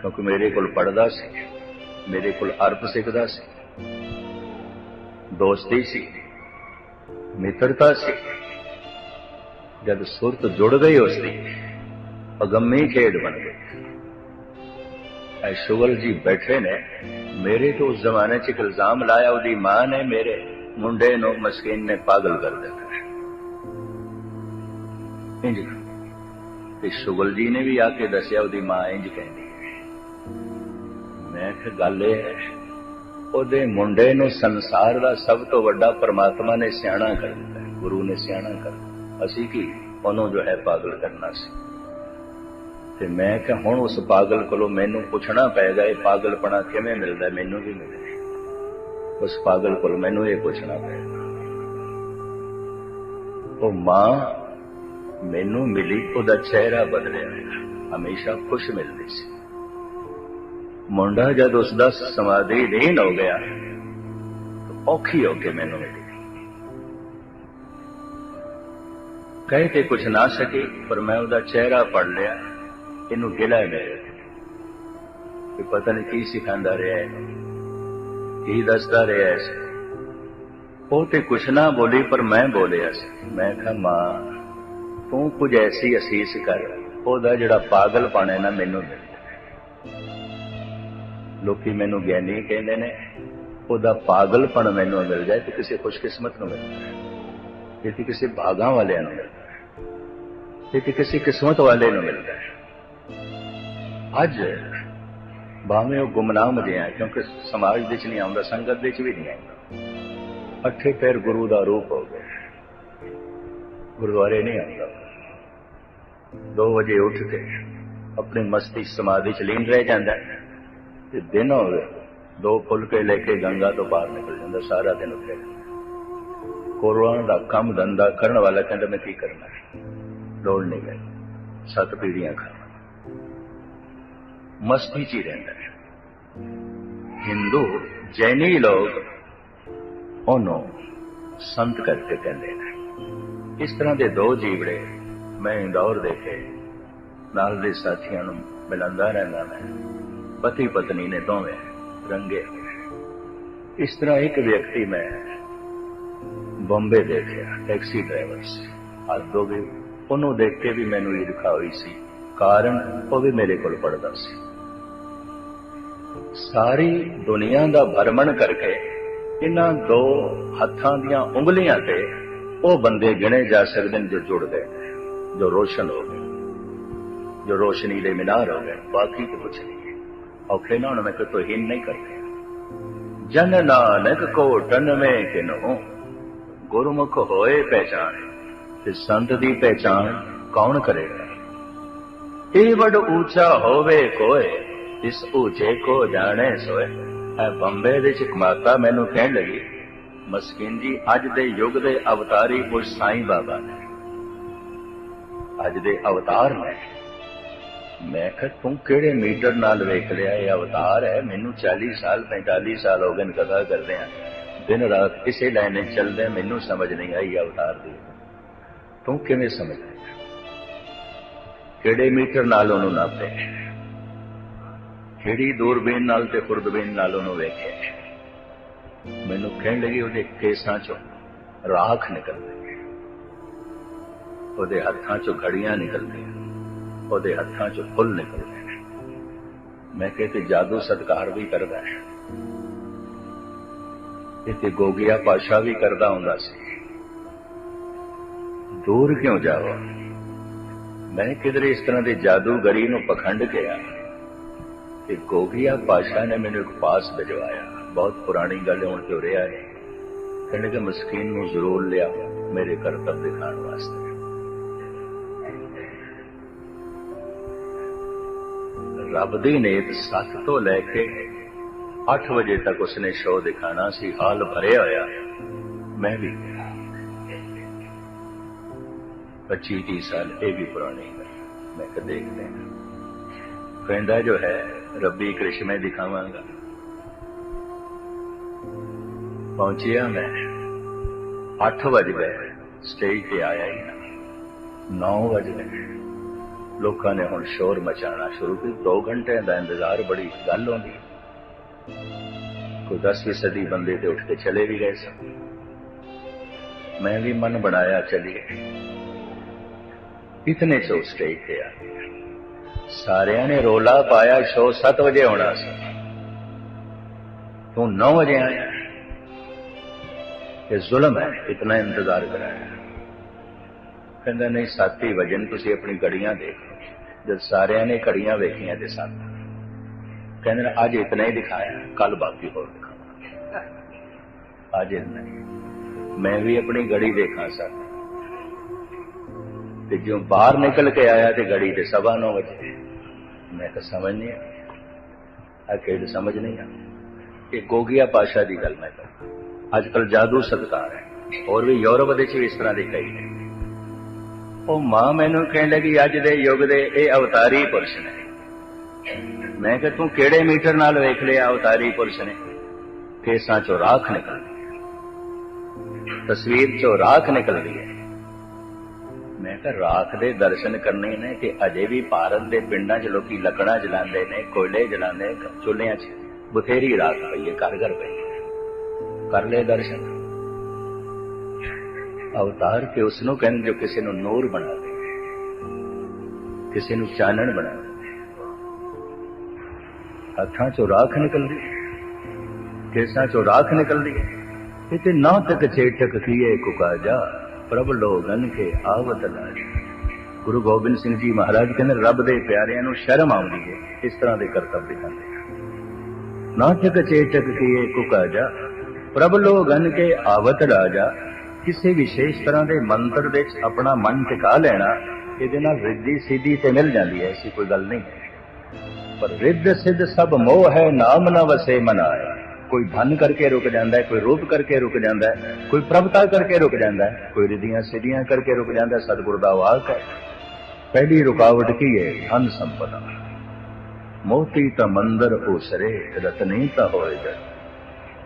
Speaker 1: ਕਿਉਂਕਿ ਮੇਰੇ ਕੋਲ ਪੜਦਾ ਸੀ, ਮੇਰੇ ਕੋਲ ਅਰਪ ਸਿੱਖਦਾ ਸੀ। ਦੋਸਤੀ ਸੀ, ਮਿੱਤਰਤਾ ਸੀ। ਜਦ ਸੁਰਤ ਜੁੜ ਗਈ ਉਸ ਦੀ, ਅਗੰਮੀ ਖੇਡ ਬਣ ਗਈ। ਐ ਸ਼ੁਗਲ ਜੀ ਬੈਠੇ ਨੇ, ਮੇਰੇ ਤੋਂ ਉਸ ਜ਼ਮਾਨੇ 'ਚ ਇਲਜ਼ਾਮ ਲਾਇਆ, ਉਹਦੀ ਮਾਂ ਨੇ ਮੇਰੇ ਮੁੰਡੇ ਨੂੰ ਮਸਕੀਨ ਨੇ ਪਾਗਲ ਕਰ ਦਿੱਤਾ। ਇੰਜ ਤੇ ਸ਼ੁਗਲ ਜੀ ਨੇ ਵੀ ਆ ਕੇ ਦੱਸਿਆ, ਉਹਦੀ ਮਾਂ ਇੰਜ ਕਹਿੰਦੀ ਮੈਂ ਕਿਹਾ, ਗੱਲ ਇਹ ਹੈ, ਉਹਦੇ ਮੁੰਡੇ ਨੂੰ ਸੰਸਾਰ ਦਾ ਸਭ ਤੋਂ ਵੱਡਾ ਪਰਮਾਤਮਾ ਨੇ ਸਿਆਣਾ ਕਰ ਦਿੱਤਾ ਗੁਰੂ ਨੇ ਸਿਆਣਾ ਕਰ ਅਸੀਂ ਕੀ ਉਹਨੂੰ ਜੋ ਹੈ ਪਾਗਲ ਕਰਨਾ ਸੀ? ਤੇ ਮੈਂ ਕਿਹਾ, ਹੁਣ ਉਸ ਪਾਗਲ ਕੋਲੋਂ ਮੈਨੂੰ ਪੁੱਛਣਾ ਪਏਗਾ, ਇਹ ਪਾਗਲਪਣਾ ਕਿਵੇਂ ਮਿਲਦਾ ਮੈਨੂੰ ਵੀ ਮਿਲਦਾ ਉਸ ਪਾਗਲ ਕੋਲ ਮੈਨੂੰ ਇਹ ਪੁੱਛਣਾ ਪਿਆ। ਉਹ ਮਾਂ ਮੈਨੂੰ ਮਿਲੀ, ਉਹਦਾ ਚਿਹਰਾ ਬਦਲਿਆ ਹਮੇਸ਼ਾ ਖੁਸ਼ ਮਿਲਦੀ ਸੀ। ਮੁੰਡਾ ਜਦ ਉਸ ਦਾ ਸਮਾਧੀ ਲੀਨ ਹੋ ਗਿਆ, ਔਖੀ ਹੋ ਕੇ ਮੈਨੂੰ ਮਿਲੀ। ਕਹੇ ਤੇ ਕੁਛ ਨਾ ਸਕੀ, ਪਰ ਮੈਂ ਉਹਦਾ ਚਿਹਰਾ ਪੜ ਲਿਆ। ਇਹਨੂੰ ਗਿਲਾ ਹੈ ਮੇਰੇ ਕਿ ਪਤਾ ਨਹੀਂ ਕੀ ਸਿਖਾਉਂਦਾ ਰਿਹਾ ਹੈ ਕੀ ਦੱਸਦਾ ਰਿਹਾ ਹੈ ਉਹ ਤੇ ਕੁਛ ਨਾ ਬੋਲੀ, ਪਰ ਮੈਂ ਬੋਲਿਆ ਸੀ। ਮੈਂ ਕਿਹਾ, ਮਾਂ, ਤੂੰ ਕੁਝ ਐਸੀ ਅਸੀਸ ਕਰ, ਉਹਦਾ ਜਿਹੜਾ ਪਾਗਲਪਣ ਹੈ ਨਾ, ਮੈਨੂੰ ਮਿਲ ਲੋਕੀ ਮੈਨੂੰ ਗਿਆਨੀ ਕਹਿੰਦੇ ਨੇ, ਉਹਦਾ ਪਾਗਲਪਣ ਮੈਨੂੰ ਮਿਲ ਜਾਏ ਤੇ ਕਿਸੇ ਖੁਸ਼ਕਿਸਮਤ ਨੂੰ ਮਿਲ ਜਾਏ। ਇਹ ਤੇ ਕਿਸੇ ਭਾਗਾਂ ਵਾਲਿਆਂ ਨੂੰ ਮਿਲਦਾ ਹੈ ਇਹ ਤੇ ਕਿਸੇ ਕਿਸਮਤ ਵਾਲੇ ਨੂੰ ਮਿਲਦਾ ਹੈ ਅੱਜ ਭਾਵੇਂ ਉਹ ਗੁਮਨਾਮ ਜਿਹਾ ਕਿਉਂਕਿ ਸਮਾਜ ਦੇ ਵਿੱਚ ਨਹੀਂ ਆਉਂਦਾ, ਸੰਗਤ ਦੇ ਵਿੱਚ ਵੀ ਨਹੀਂ ਆਉਂਦਾ। ਅੱਠੇ ਪੈਰ ਗੁਰੂ ਦਾ ਰੂਪ ਹੋ ਗਿਆ। ਗੁਰਦੁਆਰੇ ਨਹੀਂ ਆਉਂਦਾ। 2 ਵਜੇ ਉੱਠ ਕੇ ਆਪਣੀ ਮਸਤੀ ਸਮਾਧੀ ਚ ਲੀਨ ਰਹਿ ਜਾਂਦਾ ਤੇ ਦਿਨ ਹੋਵੇ, ਦੋ ਫੁਲਕੇ ਲੈ ਕੇ ਗੰਗਾ ਤੋਂ ਬਾਹਰ ਨਿਕਲ ਜਾਂਦਾ, ਸਾਰਾ ਦਿਨ ਉੱਥੇ। ਕੋਰੋਨਾ ਦਾ ਕੰਮ ਧੰਦਾ ਕਰਨ ਵਾਲਾ ਕਹਿੰਦਾ, ਮੈਂ ਕੀ ਕਰਨਾ? ਹੈ ਲੋੜ ਨਹੀਂ ਗਈ। ਸੱਤ ਪੀੜੀਆਂ ਖਾ ਮਸਤੀ ਚ ਹੀ ਰਹਿੰਦਾ ਹੈ ਹਿੰਦੂ ਜੈਨੀ ਲੋਕ ਉਹਨੂੰ ਸੰਤ ਕਰਕੇ ਕਹਿੰਦੇ ਨੇ ਇਸ ਤਰ੍ਹਾਂ ਦੇ ਦੋ ਜੀਵੜੇ ਮੈਂ ਇੰਦੌਰ ਦੇਖੇ ਨਾਲ ਦੇ ਸਾਥੀਆਂ ਨੂੰ ਮਿਲੰਦਾ ਰਹਿੰਦਾ ਮੈਂ ਪਤੀ ਪਤਨੀ ਨੇ ਦੋਵੇਂ ਰੰਗੇ ਹੋਏ। ਇਸ ਤਰ੍ਹਾਂ ਇੱਕ ਵਿਅਕਤੀ ਮੈਂ ਬੰਬੇ ਦੇਖਿਆ ਟੈਕਸੀ ਡਰਾਈਵਰ ਸੀ ਹੱਦੋਂ ਵੀ ਉਹਨੂੰ ਦੇਖ ਕੇ ਵੀ ਮੈਨੂੰ ਈਰਖਾ ਹੋਈ ਸੀ ਕਾਰਨ ਉਹ ਵੀ ਮੇਰੇ ਕੋਲ ਪੜਦਾ ਸੀ ਸਾਰੀ ਦੁਨੀਆ ਦਾ ਭਰਮਣ ਕਰਕੇ ਇਹਨਾਂ ਦੋ ਹੱਥਾਂ ਦੀਆਂ ਉਂਗਲੀਆਂ ਤੇ ਉਹ ਬੰਦੇ ਗਿਣੇ ਜਾ ਸਕਦੇ ਨੇ ਜੋ ਜੁੜ ਗਏ ਜੋ ਰੋਸ਼ਨ ਹੋ ਗਏ, ਜੋ ਰੋਸ਼ਨੀ ਦੇ ਮੀਨਾਰ ਹੋ ਗਏ, ਬਾਕੀ ਤਾਂ ਕੁਛ ਨਹੀਂ। ਔਖੇ ਨਾ ਮੈਂ ਕੋਈ ਹੀਨ ਨਹੀਂ ਕਰਦੇ ਜਨ ਨਾਨਕ ਕੋ ਟਨਵੇਂ ਕਿਨੋ, ਗੁਰਮੁਖ ਹੋਏ ਪਹਿਚਾਨ ਤੇ ਸੰਤ ਦੀ ਪਹਿਚਾਨ ਕੌਣ ਕਰੇਗਾ? ਇਹ ਵੱਡ ਉੱਚਾ ਹੋਵੇ ਕੋਏ ਇਸ ਉੱਚੇ ਕੋ ਜਾਣੇ ਸੋਏ। ਐ ਬੰਬੇ ਦੇ ਚ ਮੈਨੂੰ ਕਹਿਣ ਲੱਗੀ, ਮਸਕਿਨ ਜੀ, ਅੱਜ ਦੇ ਯੁੱਗ ਦੇ ਅਵਤਾਰੀ ਉਹ ਸਾਈਂ ਬਾਬਾ ਨੇ। ਅੱਜ ਦੇ ਅਵਤਾਰ ਨੇ। ਮੈਂ ਕਿਹਾ, ਤੂੰ ਕਿਹੜੇ ਮੀਟਰ ਨਾਲ ਵੇਖ ਲਿਆ ਇਹ ਅਵਤਾਰ ਹੈ? ਮੈਨੂੰ 40 ਸਾਲ 45 ਸਾਲ ਹੋ ਗਏ ਕਥਾ ਕਰਦੇ ਆ। ਦਿਨ ਰਾਤ ਕਿਸੇ ਲਾਈਨ 'ਚ ਚੱਲਦੇ, ਮੈਨੂੰ ਸਮਝ ਨਹੀਂ ਆਈ ਅਵਤਾਰ ਦੀ। ਤੂੰ ਕਿਵੇਂ ਸਮਝ ਆਇਆ ਕਿਹੜੇ ਮੀਟਰ ਨਾਲ ਉਹਨੂੰ ਨਾਪੇ ਜਿਹੜੀ ਦੂਰਬੀਨ ਨਾਲ ਤੇ ਖੁਰਦਬੀਨ ਨਾਲ ਉਹਨੂੰ ਵੇਖਿਆ। ਮੈਨੂੰ ਕਹਿਣ ਲੱਗੀ, ਉਹਦੇ ਕੇਸਾਂ ਚੋਂ ਰਾਖ ਨਿਕਲਦੀ ਹੈ। ਉਹਦੇ ਹੱਥਾਂ ਚੋਂ ਘੜੀਆਂ ਨਿਕਲਦੀਆਂ ਉਹਦੇ ਹੱਥਾਂ ਚੋਂ ਫੁੱਲ ਨਿਕਲਦੇ ਨੇ ਮੈਂ ਕਹਿੰਦੇ ਜਾਦੂ ਸਤਕਾਰ ਵੀ ਕਰਦਾ ਹੈ। ਇਹ ਗੋਗਿਆ ਪਾਸ਼ਾ ਵੀ ਕਰਦਾ ਹੁੰਦਾ ਸੀ। ਦੂਰ ਕਿਉਂ ਜਾਵਾਂ? ਮੈਂ ਕਿਧਰੇ ਇਸ ਤਰ੍ਹਾਂ ਦੇ ਜਾਦੂਗਰੀ ਨੂੰ ਪਖੰਡ ਗਿਆ ਤੇ ਗੋਗਿਆ ਪਾਸ਼ਾ ਨੇ ਮੈਨੂੰ ਇੱਕ ਪਾਸ ਭਿਜਵਾਇਆ ਬਹੁਤ ਪੁਰਾਣੀ ਗੱਲ ਹੁਣ ਤੇ ਹੋ ਰਿਹਾ ਹੈ ਕਹਿੰਦੇ ਕਿ ਮਸਕੀਨ ਨੂੰ ਜ਼ਰੂਰ ਲਿਆ ਮੇਰੇ ਕਰਤੱਵ ਦਿਖਾਉਣ ਵਾਸਤੇ ਰੱਬ ਦੀ ਨੇਤ 7 ਤੋਂ ਲੈ ਕੇ 8 ਵਜੇ ਤੱਕ ਉਸਨੇ ਸ਼ੋਅ ਦਿਖਾਣਾ ਸੀ ਹਾਲ ਭਰਿਆ ਹੋਇਆ ਮੈਂ ਵੀ 25 30 ਸਾਲ ਇਹ ਵੀ ਪੁਰਾਣੀ ਹੈ ਮੈਂ ਕਿ ਦੇਖਦੇ ਹਾਂ ਕਹਿੰਦਾ ਜੋ ਹੈ, ਰੱਬੀ ਕ੍ਰਿਸ਼ਮੇ ਦਿਖਾਵਾਂਗਾ। ਪਹੁੰਚਿਆ ਮੈਂ। 8 ਵਜੇ ਗਏ। ਸਟੇਜ ਤੇ ਆਇਆ ਹੀ ਨਾ। 9 ਵਜੇ ਲੋਕਾਂ ਨੇ ਹੁਣ ਸ਼ੋਰ ਮਚਾਉਣਾ ਸ਼ੁਰੂ ਕੀਤਾ। 2 ਘੰਟੇ ਦਾ ਇੰਤਜ਼ਾਰ, ਬੜੀ ਗੱਲ ਹੁੰਦੀ ਕੋਈ 10 ਸਦੀ ਬੰਦੇ ਤੇ ਉੱਠ ਕੇ ਚਲੇ ਵੀ ਗਏ ਸਨ। ਮੈਂ ਵੀ ਮਨ ਬਣਾਇਆ ਚਲੀ ਇਤਨੇ ਚੋ ਸਟੇਜ ਤੇ ਆ ਸਾਰਿਆਂ ਨੇ ਰੋਲਾ ਪਾਇਆ, ਸ਼ੋ 7 ਵਜੇ ਹੋਣਾ ਸੀ। ਤੂੰ 9 ਵਜੇ ਆਇਆ। ਇਹ ਜ਼ੁਲਮ ਹੈ, ਇਤਨਾ ਇੰਤਜ਼ਾਰ ਕਰਾਇਆ। ਕਹਿੰਦਾ, ਨਹੀਂ 7 ਹੀ ਵਜੇ ਤੁਸੀਂ ਆਪਣੀ ਘੜੀਆਂ ਦੇਖੋ ਜਦ ਸਾਰਿਆਂ ਨੇ ਘੜੀਆਂ ਵੇਖੀਆਂ ਤੇ ਸੱਤ। ਕਹਿੰਦੇ ਨੇ, ਅੱਜ ਇਤਨਾ ਹੀ ਦਿਖਾਇਆ ਕੱਲ ਬਾਕੀ ਹੋਰ ਦਿਖਾਵਾਂਗੇ। ਅੱਜ ਇਤਨਾ ਹੀ। ਮੈਂ ਵੀ ਆਪਣੀ ਘੜੀ ਦੇਖਾਂ ਸਰ ਤੇ ਜਿਉਂ ਬਾਹਰ ਨਿਕਲ ਕੇ ਆਇਆ ਤੇ ਗੜੀ ਤੇ ਸਵਾ ਨੌ ਵਜੇ। ਮੈਂ ਤਾਂ ਸਮਝ ਨਹੀਂ ਆ ਆ ਕਿਹੜੀ ਸਮਝ ਨਹੀਂ ਆ ਇਹ ਗੋਗਿਆ ਪਾਸ਼ਾ ਦੀ ਗੱਲ ਮੈਂ ਕਰ ਅੱਜ ਕੱਲ ਜਾਦੂ ਸਤਕਾਰ ਹੈ। ਹੋਰ ਵੀ ਯੂਰਪ ਦੇ ਚ ਇਸ ਤਰ੍ਹਾਂ ਦੇ ਕਈ ਨੇ। ਉਹ ਮਾਂ ਮੈਨੂੰ ਕਹਿਣ ਲੱਗੀ, ਅੱਜ ਦੇ ਯੁੱਗ ਦੇ ਇਹ ਅਵਤਾਰੀ ਪੁਰਸ਼ ਨੇ। ਮੈਂ ਕਿਹਾ, ਤੂੰ ਕਿਹੜੇ ਮੀਟਰ ਨਾਲ ਵੇਖ ਲਿਆ ਅਵਤਾਰੀ ਪੁਰਸ਼ ਨੇ? ਕੇਸਾਂ ਚੋਂ ਰਾਖ ਨਿਕਲਦੀ ਤਸਵੀਰ ਚੋਂ ਰਾਖ ਨਿਕਲਦੀ ਹੈ। ਮੈਂ ਕਿਹਾ ਰਾਖ ਦੇ ਦਰਸ਼ਨ ਕਰਨੇ ਨੇ ਕਿ ਅਜੇ ਵੀ ਭਾਰਤ ਦੇ ਪਿੰਡਾਂ 'ਚ ਲੋਕੀ ਲੱਕੜਾਂ ਜਲਾਉਂਦੇ ਨੇ, ਕੋਇਲੇ ਜਲਾਉਂਦੇ ਚੁੱਲ੍ਹਿਆਂ 'ਚ। ਬਥੇਰੀ ਰਾਖ ਪਈ ਹੈ, ਘਰ ਘਰ ਪਈ ਕਰ ਲੈ ਦਰਸ਼ਨ। ਅਵਤਾਰ ਕੇ ਉਸ ਨੂੰ ਕਹਿੰਦੇ ਜੋ ਕਿਸੇ ਨੂੰ ਨੂਰ ਬਣਾ ਦੇ, ਕਿਸੇ ਨੂੰ ਚਾਨਣ ਬਣਾ ਦੇ। ਹੱਥਾਂ ਚੋਂ ਰਾਖ ਨਿਕਲਦੀ ਕੇਸਾਂ ਚੋਂ ਰਾਖ ਨਿਕਲਦੀ ਇਹ ਤੇ ਨਾ ਤੱਕ ਛੇਟਕ ਕੀਏ ਕੁਕਾਜਾ ਪ੍ਰਭ ਲੋਗਨ ਕੇ ਆਵਤ ਲਾਜ। ਗੁਰੂ ਗੋਬਿੰਦ ਸਿੰਘ ਜੀ ਮਹਾਰਾਜ ਕਹਿੰਦੇ, ਰੱਬ ਦੇ ਪਿਆਰਿਆਂ ਨੂੰ ਸ਼ਰਮ ਆਉਂਦੀ ਹੈ ਇਸ ਤਰ੍ਹਾਂ ਦੇ ਕਰਤੱਵ ਦਿਖਾਉਂਦੇ ਨਾ ਤੱਕ ਛੇਟਕ ਕੀਏ ਕੁਕਾਜਾ ਪ੍ਰਭ ਲੋਗਨ ਕੇ ਆਵਤ ਰਾਜਾ ਕਿਸੇ ਵਿਸ਼ੇਸ਼ ਤਰ੍ਹਾਂ ਦੇ ਮੰਤਰ ਵਿੱਚ ਆਪਣਾ ਮਨ ਟਿਕਾ ਲੈਣਾ, ਇਹਦੇ ਨਾਲ ਰਿੱਧੀ ਸਿੱਧੀ ਤੇ ਮਿਲ ਜਾਂਦੀ ਹੈ, ਐਸੀ ਕੋਈ ਗੱਲ ਨਹੀਂ ਹੈ। ਪਰ ਰਿੱਧ ਸਿੱਧ ਸਭ ਮੋਹ ਹੈ, ਨਾਮ ਨਾ ਵਸੇ ਮਨਾਏ ਕੋਈ ਧਨ ਕਰਕੇ ਰੁਕ ਜਾਂਦਾ ਹੈ, ਕੋਈ ਰੂਪ ਕਰਕੇ ਰੁਕ ਜਾਂਦਾ ਹੈ, ਕੋਈ ਪ੍ਰਭਤਾ ਕਰਕੇ ਰੁਕ ਜਾਂਦਾ ਹੈ, ਕੋਈ ਰਿੱਧੀਆਂ ਸਿਧੀਆਂ ਕਰਕੇ ਰੁਕ ਜਾਂਦਾ ਸਤਿਗੁਰ ਦਾ ਵਾਕ ਹੈ। ਪਹਿਲੀ ਰੁਕਾਵਟ ਕੀ ਹੈ? ਧਨ ਸੰਪਦਾ ਮੋਤੀ ਤਾਂ ਮੰਦਰ ਉਸਰੇ ਰਤਨੀ ਤਾਂ ਹੋਏ ਜਨ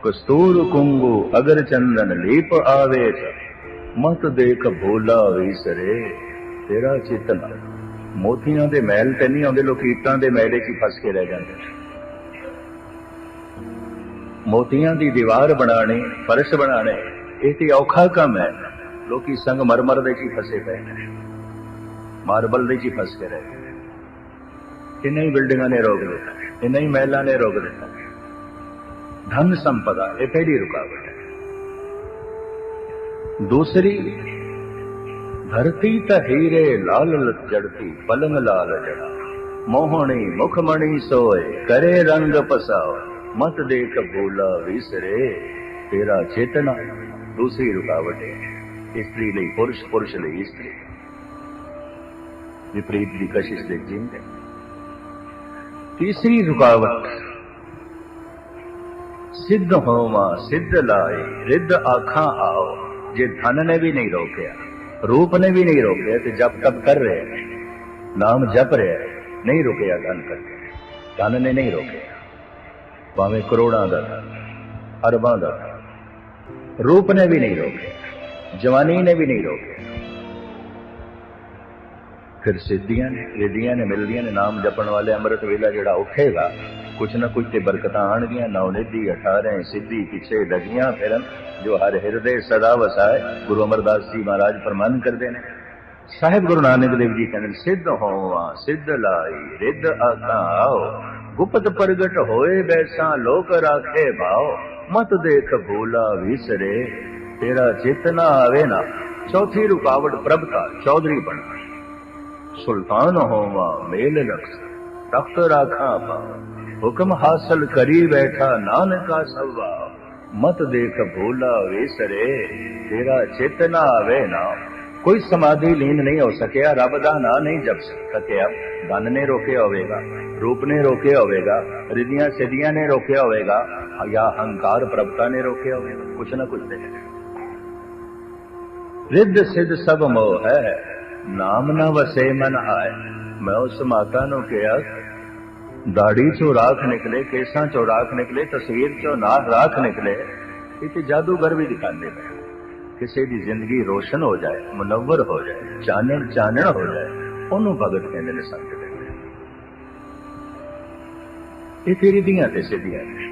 Speaker 1: ਕਸਤੂਰ ਕੁੰਗੂ ਅਗਰ ਚੰਦਨ ਲੀਪ ਆਵੇ ਮਤ ਦੇਖ ਭੋਲਾ ਵਿਸਰੇ ਤੇਰਾ ਚਿਤਨ ਮੋਤੀਆਂ ਦੇ ਮਹਿਲ ਤੇ ਨਹੀਂ ਆਉਂਦੇ, ਲੋਕ ਇੱਟਾਂ ਦੇ ਮਹਿਲੇ 'ਚ ਫਸ ਕੇ ਰਹਿ ਜਾਂਦੇ। ਮੋਤੀਆਂ ਦੀ ਦੀਵਾਰ ਬਣਾਣੀ ਫਰਸ਼ ਬਣਾਣੇ ਇਹ ਤੇ ਔਖਾ ਕੰਮ ਹੈ। ਲੋਕੀ ਸੰਗ ਮਰਮਰ ਦੇ 'ਚ ਹੀ ਫਸੇ ਪਏ ਨੇ। ਮਾਰਬਲ ਦੇ 'ਚ ਹੀ ਫਸ ਕੇ ਰਹਿ ਗਏ ਕਿੰਨੇ ਹੀ ਬਿਲਡਿੰਗਾਂ ਨੇ ਰੋਕ ਦਿੱਤਾ, ਕਿੰਨੇ ਹੀ ਮਹਿਲਾਂ ਨੇ ਰੋਕ ਦਿੱਤਾ। ਧਨ ਸੰਪਦਾ, ਇਹ ਪਹਿਲੀ ਰੁਕਾਵਟ ਹੈ। ਦੂਸਰੀ, ਧਰਤੀ ਤਾਂ ਹੀਰੇ ਲਾਲ ਜੜਤੀ, ਪਲੰਗ ਲਾਲ ਜੜਾ। ਮੋਹਣੀ ਮੁਖਮਣੀ ਸੋਏ, ਕਰੇ ਰੰਗ ਪਸਾਓ ਮਤ ਦੇਖ ਭੂਲਾ ਵਿਸਰੇ, ਤੇਰਾ ਚੇਤਨਾ ਦੂਸਰੀ ਰੁਕਾਵਟ ਹੈ। ਇਸਤਰੀ ਲਈ ਪੁਰਸ਼ ਪੁਰਸ਼ ਲਈ। ਇਸਤਰੀ ਵਿਪਰੀਤ ਦੀ ਕਸ਼ਿਸ਼ ਦੇ ਜਿੰਦ ਤੀਸਰੀ ਰੁਕਾਵਟ, ਸਿੱਧ ਹੋਵਾ, ਸਿੱਧ ਲਾਏ, ਰਿੱਧ ਆਖਾਂ ਆਓ, ਜੇ ਧਨ ਨੇ ਵੀ ਨਹੀਂ ਰੋਕਿਆ, ਰੂਪ ਨੇ ਵੀ ਨਹੀਂ ਰੋਕਿਆ, ਤੇ ਜਪ ਤਪ ਕਰ ਰਿਹਾ ਨਾਮ ਜਪ ਰਿਹਾ ਨਹੀਂ ਰੁਕਿਆ, ਧਨ ਕਰਕੇ ਧਨ ਨੇ ਨਹੀਂ ਰੋਕਿਆ। ਭਾਵੇਂ ਕਰੋੜਾਂ ਦਾ ਅਰਬਾਂ ਦਾ। ਰੂਪ ਨੇ ਵੀ ਨਹੀਂ ਰੋਕਿਆ ਜਵਾਨੀ ਨੇ ਵੀ ਨਹੀਂ ਰੋਕਿਆ। ਫਿਰ ਸਿੱਧੀਆਂ ਨੇ ਰਿੱਧੀਆਂ ਨੇ ਮਿਲਦੀਆਂ ਨੇ ਨਾਮ ਜਪਣ ਵਾਲੇ ਅੰਮ੍ਰਿਤ ਵੇਲਾ ਜਿਹੜਾ ਉੱਠੇਗਾ ਕੁਛ ਨਾ ਕੁਛ ਤੇ ਬਰਕਤਾਂ ਆਣਗੀਆਂ ਨੌ ਨਿਧੀ 18 ਸਿੱਧੀ ਪਿੱਛੇ ਲੱਗੀਆਂ ਫਿਰਨ ਜੋ ਹਰ ਹਿਰਦੇ ਸਦਾ ਵਸਾਏ ਗੁਰੂ ਅਮਰਦਾਸ ਜੀ ਮਹਾਰਾਜ ਫਰਮਾਨ ਕਰਦੇ ਨੇ। ਸਾਹਿਬ ਗੁਰੂ ਨਾਨਕ ਦੇਵ ਜੀ ਕਹਿੰਦੇ ਨੇ, ਸਿੱਧ ਹੋਵਾਂ ਸਿੱਧ ਲਾਈ ਰਿੱਧ ਆਖਾਂ ਆਓ ਗੁਪਤ ਪ੍ਰਗਟ ਹੋਏ ਬੈਸਾ, ਲੋਕ ਰਾਖੇ ਭਾਓ। ਮਤ ਦੇਖ ਭੂਲਾ ਵਿਸਰੇ, ਤੇਰਾ ਚੇਤਨਾ ਆਵੇ ਨਾ। ਚੌਥੀ ਰੁਕਾਵਟ ਪ੍ਰਭਤਾ, ਚੌਧਰੀ ਬਣਨਾ ਸੁਲਤਾਨ ਹੋਵਾ, ਮੇਲ ਲਖਸ ਤਖਤ ਰਾਖਾ ਪਾ ਹੁਕਮ ਹਾਸਲ ਕਰੀ ਬੈਠਾ, ਨਾਨਕਾ ਸਵਾ। ਮਤ ਦੇਖ ਭੂਲਾ ਵਿਸਰੇ, ਤੇਰਾ ਚੇਤਨਾ ਆਵੇ ਨਾ। ਕੋਈ ਸਮਾਧੀ ਲੀਨ ਨਹੀਂ ਹੋ ਸਕਿਆ, ਰੱਬ ਦਾ ਨਾਂ ਨਹੀਂ ਜਪ ਸਕਿਆ। ਧਨ ਨੇ ਰੋਕਿਆ ਹੋਵੇਗਾ, ਰੂਪ ਨੇ ਰੋਕਿਆ ਹੋਵੇਗਾ, ਰਿਧੀਆਂ ਸਿਧੀਆਂ ਨੇ ਰੋਕਿਆ ਹੋਵੇਗਾ, ਜਾਂ ਹੰਕਾਰ ਪ੍ਰਭਤਾ ਨੇ ਰੋਕਿਆ ਹੋਵੇਗਾ, ਕੁਛ ਨਾ ਕੁਛ ਤੇ। ਰਿੱਧ ਸਿੱਧ ਸਭ ਮੋਹ ਹੈ, ਨਾਮ ਨਾ ਵਸੇ ਮਨ ਆਏ ਮੈਂ ਉਸ ਮਾਤਾ ਨੂੰ ਕਿਹਾ, ਦਾੜੀ ਚੋਂ ਰਾਖ ਨਿਕਲੇ, ਕੇਸਾਂ ਚੋਂ ਰਾਖ ਨਿਕਲੇ, ਤਸਵੀਰ ਚੋਂ ਨਾ ਰਾਖ ਨਿਕਲੇ। ਇਹ ਤੇ ਜਾਦੂਗਰ ਵੀ ਦਿਖਾਉਂਦੇ ਨੇ। ਕਿਸੇ ਦੀ ਜ਼ਿੰਦਗੀ ਰੋਸ਼ਨ ਹੋ ਜਾਏ, ਮੁਨਵਰ ਹੋ ਜਾਏ, ਚਾਨਣ ਚਾਨਣ ਹੋ ਜਾਏ, ਉਹਨੂੰ ਭਗਤ ਕਹਿੰਦੇ ਨੇ ਸੰਤ ਦੇ ਇਹ ਤੇਰੀ ਦੀਆਂ ਤੇ ਸਿੱਧੀਆਂ ਨੇ।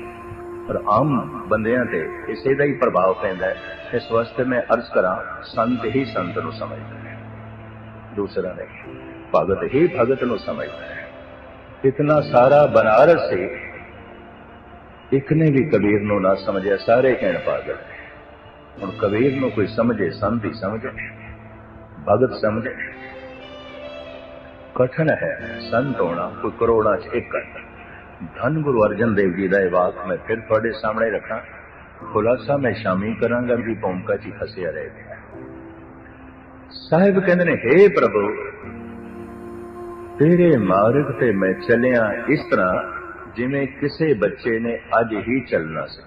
Speaker 1: ਪਰ ਆਮ ਬੰਦਿਆਂ ਤੇ ਇਸੇ ਦਾ ਹੀ ਪ੍ਰਭਾਵ ਪੈਂਦਾ ਹੈ। ਇਸ ਵਾਸਤੇ ਮੈਂ ਅਰਜ਼ ਕਰਾਂ, ਸੰਤ ਹੀ ਸੰਤ ਨੂੰ ਸਮਝਦਾ ਹੈ। ਦੂਸਰਾ ਨਹੀਂ, ਭਗਤ ਹੀ ਭਗਤ ਨੂੰ ਸਮਝਦਾ ਹੈ। ਇਤਨਾ ਸਾਰਾ ਬਨਾਰਸ ਸੀ ਇੱਕ ਨੇ ਵੀ ਕਬੀਰ ਨੂੰ ਨਾ ਸਮਝਿਆ, ਸਾਰੇ ਕਹਿਣ ਪਾਗਲ ਹੈ। ਹੁਣ ਕਬੀਰ ਨੂੰ ਕੋਈ ਸਮਝੇ ਸੰਤ ਹੀ ਸਮਝੇ, ਭਗਤ ਸਮਝੇ। ਕਠਨ ਹੈ ਸੰਤ ਹੋਣਾ, ਕੋਈ ਕਰੋੜਾਂ ਚ ਇੱਕ ਹੈ। ਧੰਨ ਗੁਰੂ ਅਰਜਨ ਦੇਵ ਜੀ ਦਾ ਇਹ ਵਾਕ ਮੈਂ ਫਿਰ ਤੁਹਾਡੇ ਸਾਹਮਣੇ ਰੱਖਾਂ। ਖੁਲਾਸਾ ਮੈਂ ਸ਼ਾਮੀ ਕਰਾਂਗਾ ਵੀ ਭੂਮਿਕਾ ਚ ਹੀ ਫਸਿਆ ਰਹੇ ਸਾਹਿਬ ਕਹਿੰਦੇ ਨੇ हे ਪ੍ਰਭੂ, ਤੇਰੇ ਮਾਰਗ ਤੇ ਮੈਂ ਚੱਲਿਆ ਇਸ ਤਰ੍ਹਾਂ ਜਿਵੇਂ ਕਿਸੇ ਬੱਚੇ ਨੇ ਅੱਜ ਹੀ ਚੱਲਣਾ ਸੀ।